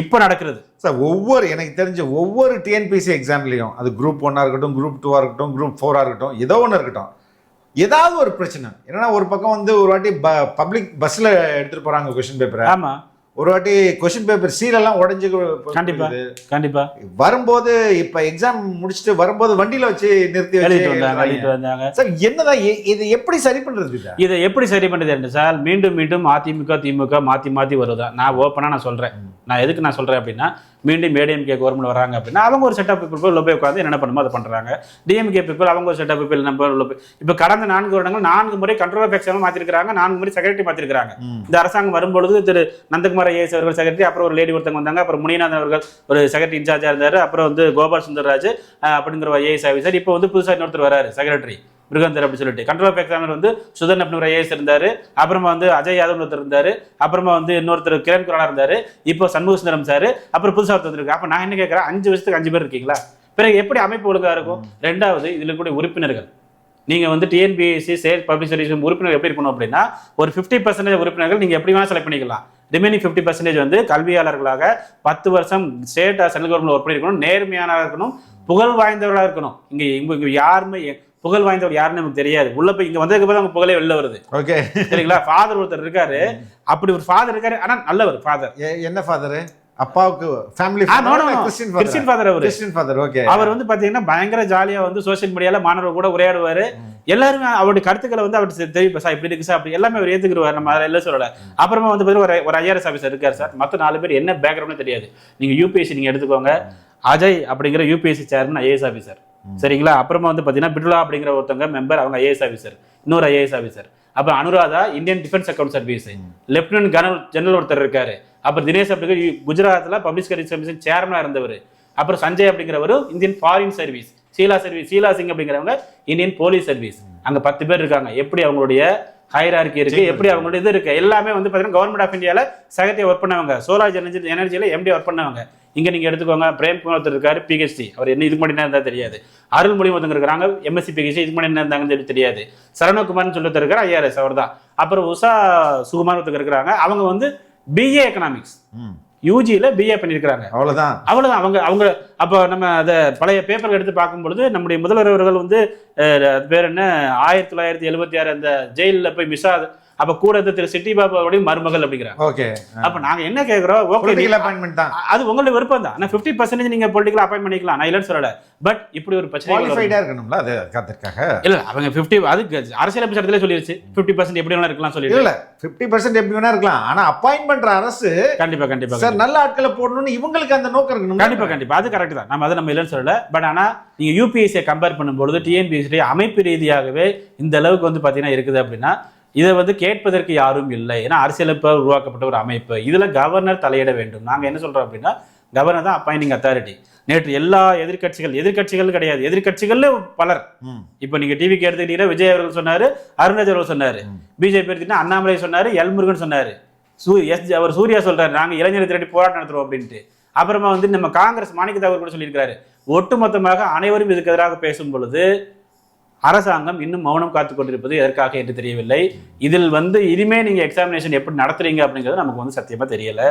இப்போ நடக்கிறது. சார் ஒவ்வொரு எனக்கு தெரிஞ்ச ஒவ்வொரு டிஎன்பிசி எக்ஸாம்லையும் அது குரூப் ஒன்னாக இருக்கட்டும் குரூப் டூவாக இருக்கட்டும் குரூப் ஃபோராக இருக்கட்டும் ஏதோ ஒன்று இருக்கட்டும். ஏதாவது ஒரு பிரச்சனை. என்னன்னா ஒரு பக்கம் வந்து ஒரு வாட்டி பப்ளிக் பஸ்ஸில் எடுத்துகிட்டு போகிறாங்க கொஷின் பேப்பரை ஆமா. ஒரு வாட்டி கொஷின் பேப்பர் சீலெல்லாம் உடஞ்சி கண்டிப்பா கண்டிப்பா. வரும்போது இப்போ எக்ஸாம் முடிச்சுட்டு வரும்போது வண்டியில் வச்சு நிறுத்தி வச்சு வந்தாங்க வந்தாங்க. சார் என்னதான் இது எப்படி சரி பண்ணுறது இதை? எப்படி சரி பண்ணுறது என்று சார் மீண்டும் மீண்டும் அதிமுக திமுக மாத்தி மாத்தி வருதா நான் ஓப்பனா நான் சொல்றேன். நான் எதுக்கு நான் சொல்றேன் அப்படின்னா மீண்டும் ஏடிஎம்கே கவர்மெண்ட் வராங்க அப்படின்னா அவங்க ஒரு செட்டப் பீப்புள் உள்ள போய் உட்காந்து என்ன பண்ணுமோ அதை பண்றாங்க. டிஎம்கே பீப்புள் அவங்க ஒரு செட்டப் பீப்புள் நம்ம உள்ள போய் இப்போ கடந்த நான்கு வருடங்கள் நான்கு முறை கண்ட்ரோல் ஆஃப் எக்ஸாம் மாத்திருக்காங்க நான்கு முறை செக்ரட்டரி மாத்திருக்காங்க இந்த அரசாங்கம் வரும்பொழுது திரு நந்தகுமார் ஐஏஎஸ் அவர்கள் செக்ரட்டரி அப்புறம் ஒரு லேடி ஒருத்தவங்க வந்தாங்க அப்புறம் முனிநாதன் அவர்கள் ஒரு செக்ரட்டரி இன்சார்ஜா இருந்தாரு அப்புறம் வந்து கோபால் சுந்தர்ராஜ் அப்படிங்கிற ஐஏஎஸ் ஆஃபீஸர் இப்போ வந்து புதுசா இன்னொருத்தர் வராரு செக்ரட்டரி மிருகந்தர் அப்படின்னு சொல்லிட்டு. கண்ட்ரோல் ஆஃப் எக்ஸாமினர் வந்து சுதன் அப்படின்னு ஒரு ஐஏஎஸ் இருந்தார். அப்புறமா வந்து அஜய் யாதவ் ஒருத்தர் இருந்தார். அப்புறமா வந்து இன்னொருத்தர் கிரண் குரானா இருந்தார். இப்போ சண்முக சுந்தரம் சார். அப்புறம் புதுசாக ஒருத்தர் இருக்கு அப்போ நான் என்ன கேட்குறேன் அஞ்சு வருஷத்துக்கு அஞ்சு பேர் இருக்கீங்களா? பிறகு எப்படி அமைப்பு ஒழுங்காக இருக்கும்? ரெண்டாவது இதில் கூட உறுப்பினர்கள். நீங்க வந்து டிஎன்பிஎஸ்சி சேல் பப்ளிக் சர்வீஸ் உறுப்பினர் எப்படி இருக்கணும் அப்படின்னா ஒரு 50% பர்சன்டேஜ் உறுப்பினர்கள் நீங்க எப்படி வேணா செலக்ட் பண்ணிக்கலாம். ரிமைனிங் ஃபிஃப்டி பர்சன்டேஜ் வந்து கல்வியாளர்களாக பத்து வருஷம் ஸ்டேட் சென்ட்ரல் கவர்மெண்ட் ஒர்க் பண்ணிருக்கணும் நேர்மையானவராக இருக்கணும். புகழ் வாய்ந்தவர்களாக இருக்கணும். இங்கே இங்கே யாருமே புகழ் வாய்ந்தவர் யாருன்னு நமக்கு தெரியாது. உள்ள போய் இங்க வந்ததுக்கு அப்புறம் அவங்க புகழே வெளில வருது. ஓகே சரிங்களா? ஃபாதர் ஒருத்தர் இருக்காரு. அப்படி ஒரு ஃபாதர் இருக்காரு. ஆனா நல்லவர் ஃபாதர் என்ன ஃபாதரு அப்பாவுக்கு ஃபேமிலி. கிறிஸ்டின் father அவரு. கிறிஸ்டின் ஃபாதர் ஓகே அவர் வந்து பாத்தீங்கன்னா பயங்கர ஜாலியா வந்து சோஷியல் மீடியால மாணவர்கள் கூட உரையாடுவாரு. எல்லாருமே அவருடைய கருத்துக்களை வந்து அவர் தெரியும் சார் இப்படி இருக்கு சார் அப்படி எல்லாமே அவர் ஏத்துக்குருவார் நம்ம அதை எல்லாம் சொல்லல. அப்புறமா வந்து பாத்தீங்கன்னா ஒரு ஒரு ஐஆர்எஸ் ஆஃபீஸர் இருக்காரு சார். மத்த நாலு பேர் என்ன பேக்ரவுண்ட் தெரியாது. நீங்க யூபிஎஸ்சி நீங்க எடுத்துக்கோங்க. அஜய் அப்படிங்கிற யூபிஎஸ்சி சேர்மன் ஐஏஎஸ் ஆஃபீஸர் சரிங்களா? அப்புறமா வந்து பாத்தீங்கன்னா பிட்லா அப்படிங்கிற ஒருத்தவங்க மெம்பர் அவங்க ஐஏஎஸ் ஆஃபீஸர் இன்னொரு ஐஏஎஸ் ஆஃபீஸர் அப்புறம் Anuradha Indian defence account service lieutenant colonel general ஒருத்தர் இருக்காரு. அப்புறம் தினேஷ் அப்படிங்கிற குஜராத்ல பப்ளிக் சர்வீஸ் கமிஷன் சேர்மனா இருந்தவர். அப்புறம் Sanjay அப்படிங்கிறவரு Indian foreign service Sheela service Sheela Singh அப்படிங்கிறவங்க இந்தியன் போலீஸ் சர்வீஸ் அங்க பத்து பேர் இருக்காங்க. எப்படி அவங்களுடைய ஹைரார்கி இருக்கு எப்படி அவங்களோட இது இருக்கு எல்லாமே வந்து பார்த்தீங்கன்னா கவர்மெண்ட் ஆஃப் இந்தியாவில் செகண்டரி ஒர்க் பண்ணவங்க சோலார் எனர்ஜி எனர்ஜியில் எம்டி ஒர்க் பண்ணவங்க. இங்க நீங்க எடுத்துக்கோங்க பிரேம் குமார் ஒருத்தர் இருக்காரு பிஹெச்டி அவர் என்ன இதுக்கு முன்னாடி என்ன இருந்தா தெரியாது. அருள்மொழி ஒருத்தங்க இருக்காங்க எம்எஸ்சி பிஹெச்டி இதுக்கு முன்னாடி என்ன இருந்தாங்கன்னு சொல்லி தெரியாது. சரணகுமார்னு சொல்லி இருக்காரு ஐஆர்எஸ் அவர் தான் அப்புறம் உஷா சுகுமார் ஒருத்தர் இருக்கிறாங்க அவங்க வந்து பிஏ எக்கனாமிக்ஸ். யூஜியில் பிஏ பண்ணியிருக்கிறாங்க அவ்வளவுதான். அவ்வளவுதான். அவங்க அவங்க அப்போ நம்ம அதை பழைய பேப்பர் எடுத்து பார்க்கும் பொழுது நம்முடைய முதல்வர் அவர்கள் வந்து அது பேர் என்ன ஆயிரத்தி தொள்ளாயிரத்தி எழுபத்தி ஆறு அந்த ஜெயிலில் போய் மிஸ் ஆகுது அப்ப கூட இருந்த திரு சிட்டி பாபாவுடைய மருமகள் அப்படிங்கிறாங்க. ஓகே அப்ப நாங்க என்ன கேக்குறோம்? ஓகே அப்பாயின்மெண்ட் தான். அது உங்களுடைய விருப்பம் தான். ஆனா ஃபிஃப்டி பர்சன்டேஜ் நீங்க பொலிட்டிக்கல் அப்பாயின் பண்ணிக்கலாம். நான் இல்லைன்னு சொல்லல. பட் இப்படி ஒரு பிரச்சனை. குவாலிஃபைடா இருக்கணும்ல அது காத்திருக்காக? இல்ல அவங்க 50 அதுக்கு அரசியலமைப்பு சட்டத்திலே சொல்லிருச்சு. 50% பர்சன்ட் எப்படி வேணா இருக்கலாம் சொல்லிட்டு. இல்ல பிப்டி பர்சன்ட் எப்படி வேணா இருக்கலாம். ஆனா அப்பாயின்ட் பண்ற அரசு கண்டிப்பா கண்டிப்பா சார் நல்ல ஆட்களை போடணும்னு இவங்களுக்கு அந்த நோக்கம் இருக்கணும் கண்டிப்பா கண்டிப்பா. அது கரெக்ட் தான். நம்ம அதை நம்ம இல்லைன்னு சொல்லல. பட் ஆனா நீங்க யூபிஎஸ்சியை கம்பேர் பண்ணும்பொழுது டிஎன்பிஎஸ்சி அமைப்பு ரீதியாகவே இந்த அளவுக்கு வந்து பாத்தீங்கன்னா இருக்குது அப்படின்னா இதை வந்து கேட்பதற்கு யாரும் இல்லை. ஏன்னா அரசியலமைப்பால் உருவாக்கப்பட்ட ஒரு அமைப்பு. இதுல கவர்னர் தலையிட வேண்டும். நாங்க என்ன சொல்றோம் அப்படின்னா கவர்னர் தான் அப்பாயிண்டிங் அத்தாரிட்டி நேற்று எல்லா எதிர்க்கட்சிகள் எதிர்க்கட்சிகள் கிடையாது. எதிர்க்கட்சிகள்ல பலர். இப்போ நீங்க டிவிக்கு எடுத்துக்கிட்டீங்கன்னா விஜய் அவர்கள் சொன்னாரு அருண்ராஜ் அவர்கள் சொன்னாரு. பிஜேபி எடுத்துக்கிட்டா அண்ணாமலை சொன்னாரு எல்முருகன் சொன்னாரு. சூ எஸ் அவர் சூர்யா சொல்றாரு நாங்க இளைஞரை திரட்டி போராட்டம் நடத்துறோம் அப்படின்ட்டு. அப்புறமா வந்து நம்ம காங்கிரஸ் மாணிக்க தாகூர் கூட சொல்லியிருக்காரு ஒட்டுமொத்தமாக அனைவரும் இதுக்கு எதிராக பேசும் பொழுது அரசாங்கம் இன்னும் மௌனம் காத்துக் கொண்டிருப்பது எதற்காக என்று தெரியவில்லை. இதில் வந்து இனிமே நீங்க எக்ஸாமினேஷன் எப்படி நடத்துறீங்க அப்படிங்கிறது நமக்கு வந்து சத்தியமா தெரியல.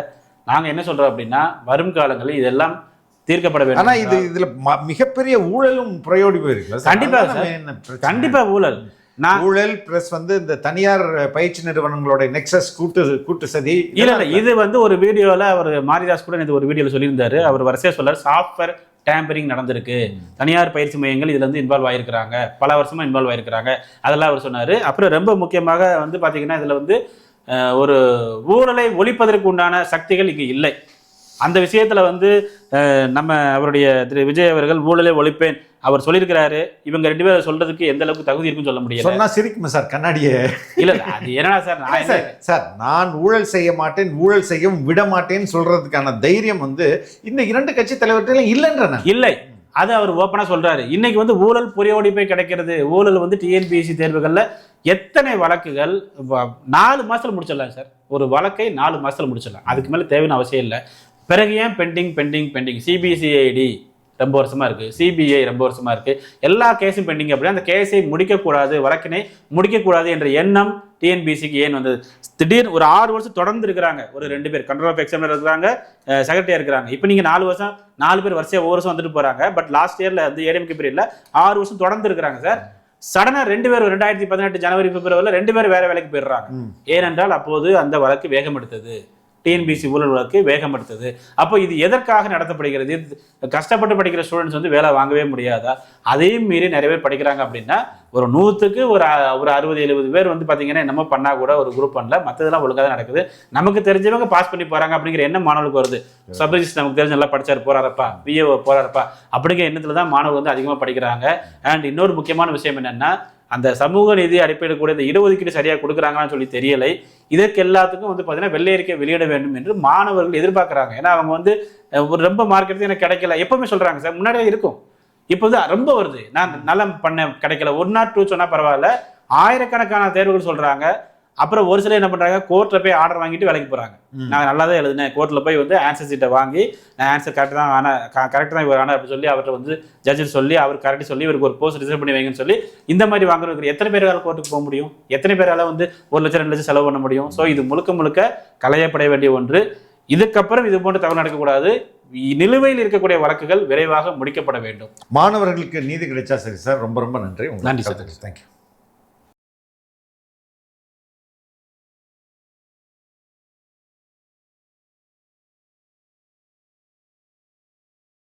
நாங்க என்ன சொல்றோம் அப்படின்னா வரும் காலங்களில் இதெல்லாம் தீர்க்கப்பட வேண்டும் ஆனா இது இதுல மிகப்பெரிய ஊழலும் புறையோடி போயிருக்கு கண்டிப்பா சார். கண்டிப்பா ஊழல். நான் ஊழல் பிளஸ் வந்து இந்த தனியார் பயிற்சி நிறுவனங்களோட நெக்ஸஸ் கூட்டு கூட்டு சதி இல்ல இல்ல. இது வந்து ஒரு வீடியோல அவர் மாரிதாஸ் கூட ஒரு வீடியோல சொல்லியிருந்தாரு. அவர் வரிசையா சொல்றாரு சாஃப்ட்வேர் டேம்பரிங் நடந்திருக்கு. தனியார் பயிற்சி மையங்கள் இதுல இருந்து இன்வால்வ் ஆயிருக்கிறாங்க. பல வருஷமா இன்வால்வ் ஆயிருக்கிறாங்க. அதெல்லாம் அவர் சொன்னாரு. அப்புறம் ரொம்ப முக்கியமாக வந்து பாத்தீங்கன்னா இதுல வந்து ஒரு ஊழலை ஒழிப்பதற்கு உண்டான சக்திகள் இங்கு இல்லை. அந்த விஷயத்துல வந்து நம்ம அவருடைய திரு விஜய் அவர்கள் ஊழலை ஒழிப்பேன். அவர் சொல்லியிருக்கிறாரு. இவங்க ரெண்டு பேரும் சொல்றதுக்கு எந்த அளவுக்கு தகுதி இருக்குன்னு சொல்ல முடியல. சொன்னா சிரிக்குமா சார் கண்ணாடியே? இல்ல அது என்னடா சார் நான் சார் சார் நான் ஊழல் செய்ய மாட்டேன் ஊழல் செய்யவும் விட மாட்டேன்னு சொல்றதுக்கான தைரியம் வந்து இந்த இரண்டு கட்சி தலைவர்களும் இல்லைன்ற நான். இல்லை. அது அவர் ஓப்பனா சொல்றாரு. இன்னைக்கு வந்து ஊழல் புரியோடி போய் கிடைக்கிறது. ஊழல் வந்து டிஎன்பிஎஸ்சி தேர்வுகள்ல எத்தனை வழக்குகள் நாலு மாசத்துல முடிச்சிடலாம் சார். ஒரு வழக்கை நாலு மாசத்துல முடிச்சிடலாம். அதுக்கு மேல தேவையான அவசியம் இல்லை. பிறகு ஏன் பெண்டிங் பெண்டிங் பெண்டிங் சிபிசிஐடி ரொம்ப வருஷமா இருக்கு. சிபிஐ ரொம்ப வருஷமா இருக்கு. எல்லா கேஸும் பெண்டிங் அப்படின்னா அந்த கேஸை முடிக்கக்கூடாது வழக்கினை முடிக்கக்கூடாது என்ற எண்ணம் டிஎன்பிசிக்கு ஏன் வந்தது? திடீர்னு ஒரு ஆறு வருஷம் தொடர்ந்து இருக்கிறாங்க. ஒரு ரெண்டு பேர். கண்ட்ரோல் ஆஃப் எக்ஸாமினர் இருக்கிறாங்க செக்ரட்டரியா இருக்கிறாங்க. இப்போ நீங்க நாலு வருஷம் நாலு பேர் வரிசையா ஒவ்வொரு வருஷம் வந்துட்டு போறாங்க. பட் லாஸ்ட் இயர்ல வந்து ஏடிஎம்கே பீரியட்ல ஆறு வருஷம் தொடர்ந்து இருக்கிறாங்க சார் சடனா ரெண்டு பேரும் ரெண்டாயிரத்தி பதினெட்டு ஜனவரி பிப்ரவரியில் ரெண்டு பேரும் வேற வேலைக்கு போயிடுறாங்க. ஏனென்றால் அப்போது அந்த வழக்கு வேகம் எடுத்தது டிஎன்பிசி ஊழல் வழக்கு வேகம் எடுத்தது அப்போ இது எதற்காக நடத்தப்படுகிறது? கஷ்டப்பட்டு படிக்கிற ஸ்டூடெண்ட்ஸ் வந்து வேலை வாங்கவே முடியாதா? அதையும் மீறி நிறைய பேர் படிக்கிறாங்க அப்படின்னா ஒரு நூற்றுக்கு ஒரு ஒரு அறுபது எழுபது பேர் வந்து பார்த்தீங்கன்னா என்னமோ பண்ணா கூட ஒரு குரூப் பண்ணல. மற்றதெல்லாம் ஒழுங்காக தான் நடக்குது. நமக்கு தெரிஞ்சவங்க பாஸ் பண்ணி போறாங்க அப்படிங்கிற எண்ணம் மாணவர்களுக்கு வருது. சப்ஜெக்ட்ஸ் நமக்கு தெரிஞ்ச நல்லா படிச்சார் போறாரப்பா. பிஏஓ போறாரப்பா. அப்படிங்கிற எண்ணத்துல தான் மாணவர்கள் வந்து அதிகமாக படிக்கிறாங்க. அண்ட் இன்னொரு முக்கியமான விஷயம் என்னன்னா அந்த சமூக நீதி அடிப்படையில் கூட இந்த இடஒதுக்கீடு சரியாக கொடுக்குறாங்கன்னு சொல்லி தெரியலை. இதற்கு எல்லாத்துக்கும் வந்து பார்த்தீங்கன்னா வெள்ளை அறிக்கை வெளியிட வேண்டும் என்று மாணவர்கள் எதிர்பார்க்குறாங்க. ஏன்னா அவங்க வந்து ஒரு ரொம்ப மார்க் எடுத்து எனக்கு கிடைக்கல. எப்பவுமே சொல்கிறாங்க சார் முன்னாடியே இருக்கும். இப்போ வந்து ரொம்ப வருது. நான் நல்லா பண்ண கிடைக்கல. ஒன் நாட் டூ சொன்னால் பரவாயில்ல. ஆயிரக்கணக்கான தேர்வுகள் சொல்கிறாங்க அப்புறம் ஒரு சிலர் என்ன பண்றாங்க கோர்ட்ல போய் ஆர்டர் வாங்கிட்டு வேலைக்கு போறாங்க. நான் நல்லா தான் எழுதினேன். கோர்ட்ல போய் வந்து ஆன்சர் சீட்டை வாங்கி நான் ஆன்சர் கரெக்ட் தான் ஆனா கரெக்ட் தான் இவர் ஆனா அப்படி சொல்லி அவர்கிட்ட வந்து ஜட்ஜு சொல்லி அவர் கரெக்ட் சொல்லி இவருக்கு ஒரு போஸ்ட் ரிசர்வ் பண்ணி வைங்கன்னு சொல்லி இந்த மாதிரி வாங்குறதுக்கு எத்தனை பேரால கோர்ட்டுக்கு போக முடியும்? எத்தனை பேரால வந்து ஒரு லட்சம் ரெண்டு லட்சம் செலவு பண்ண முடியும்? ஸோ இது முழுக்க முழுக்க களையப்பட வேண்டிய ஒன்று. இதுக்கப்புறம் இது போன்ற தவறு நடக்கக்கூடாது. நிலுவையில் இருக்கக்கூடிய வழக்குகள் விரைவாக முடிக்கப்பட வேண்டும். மாணவர்களுக்கு நீதி கிடைச்சா சரி சார். ரொம்ப ரொம்ப நன்றி. நன்றி சார். தேங்க்யூ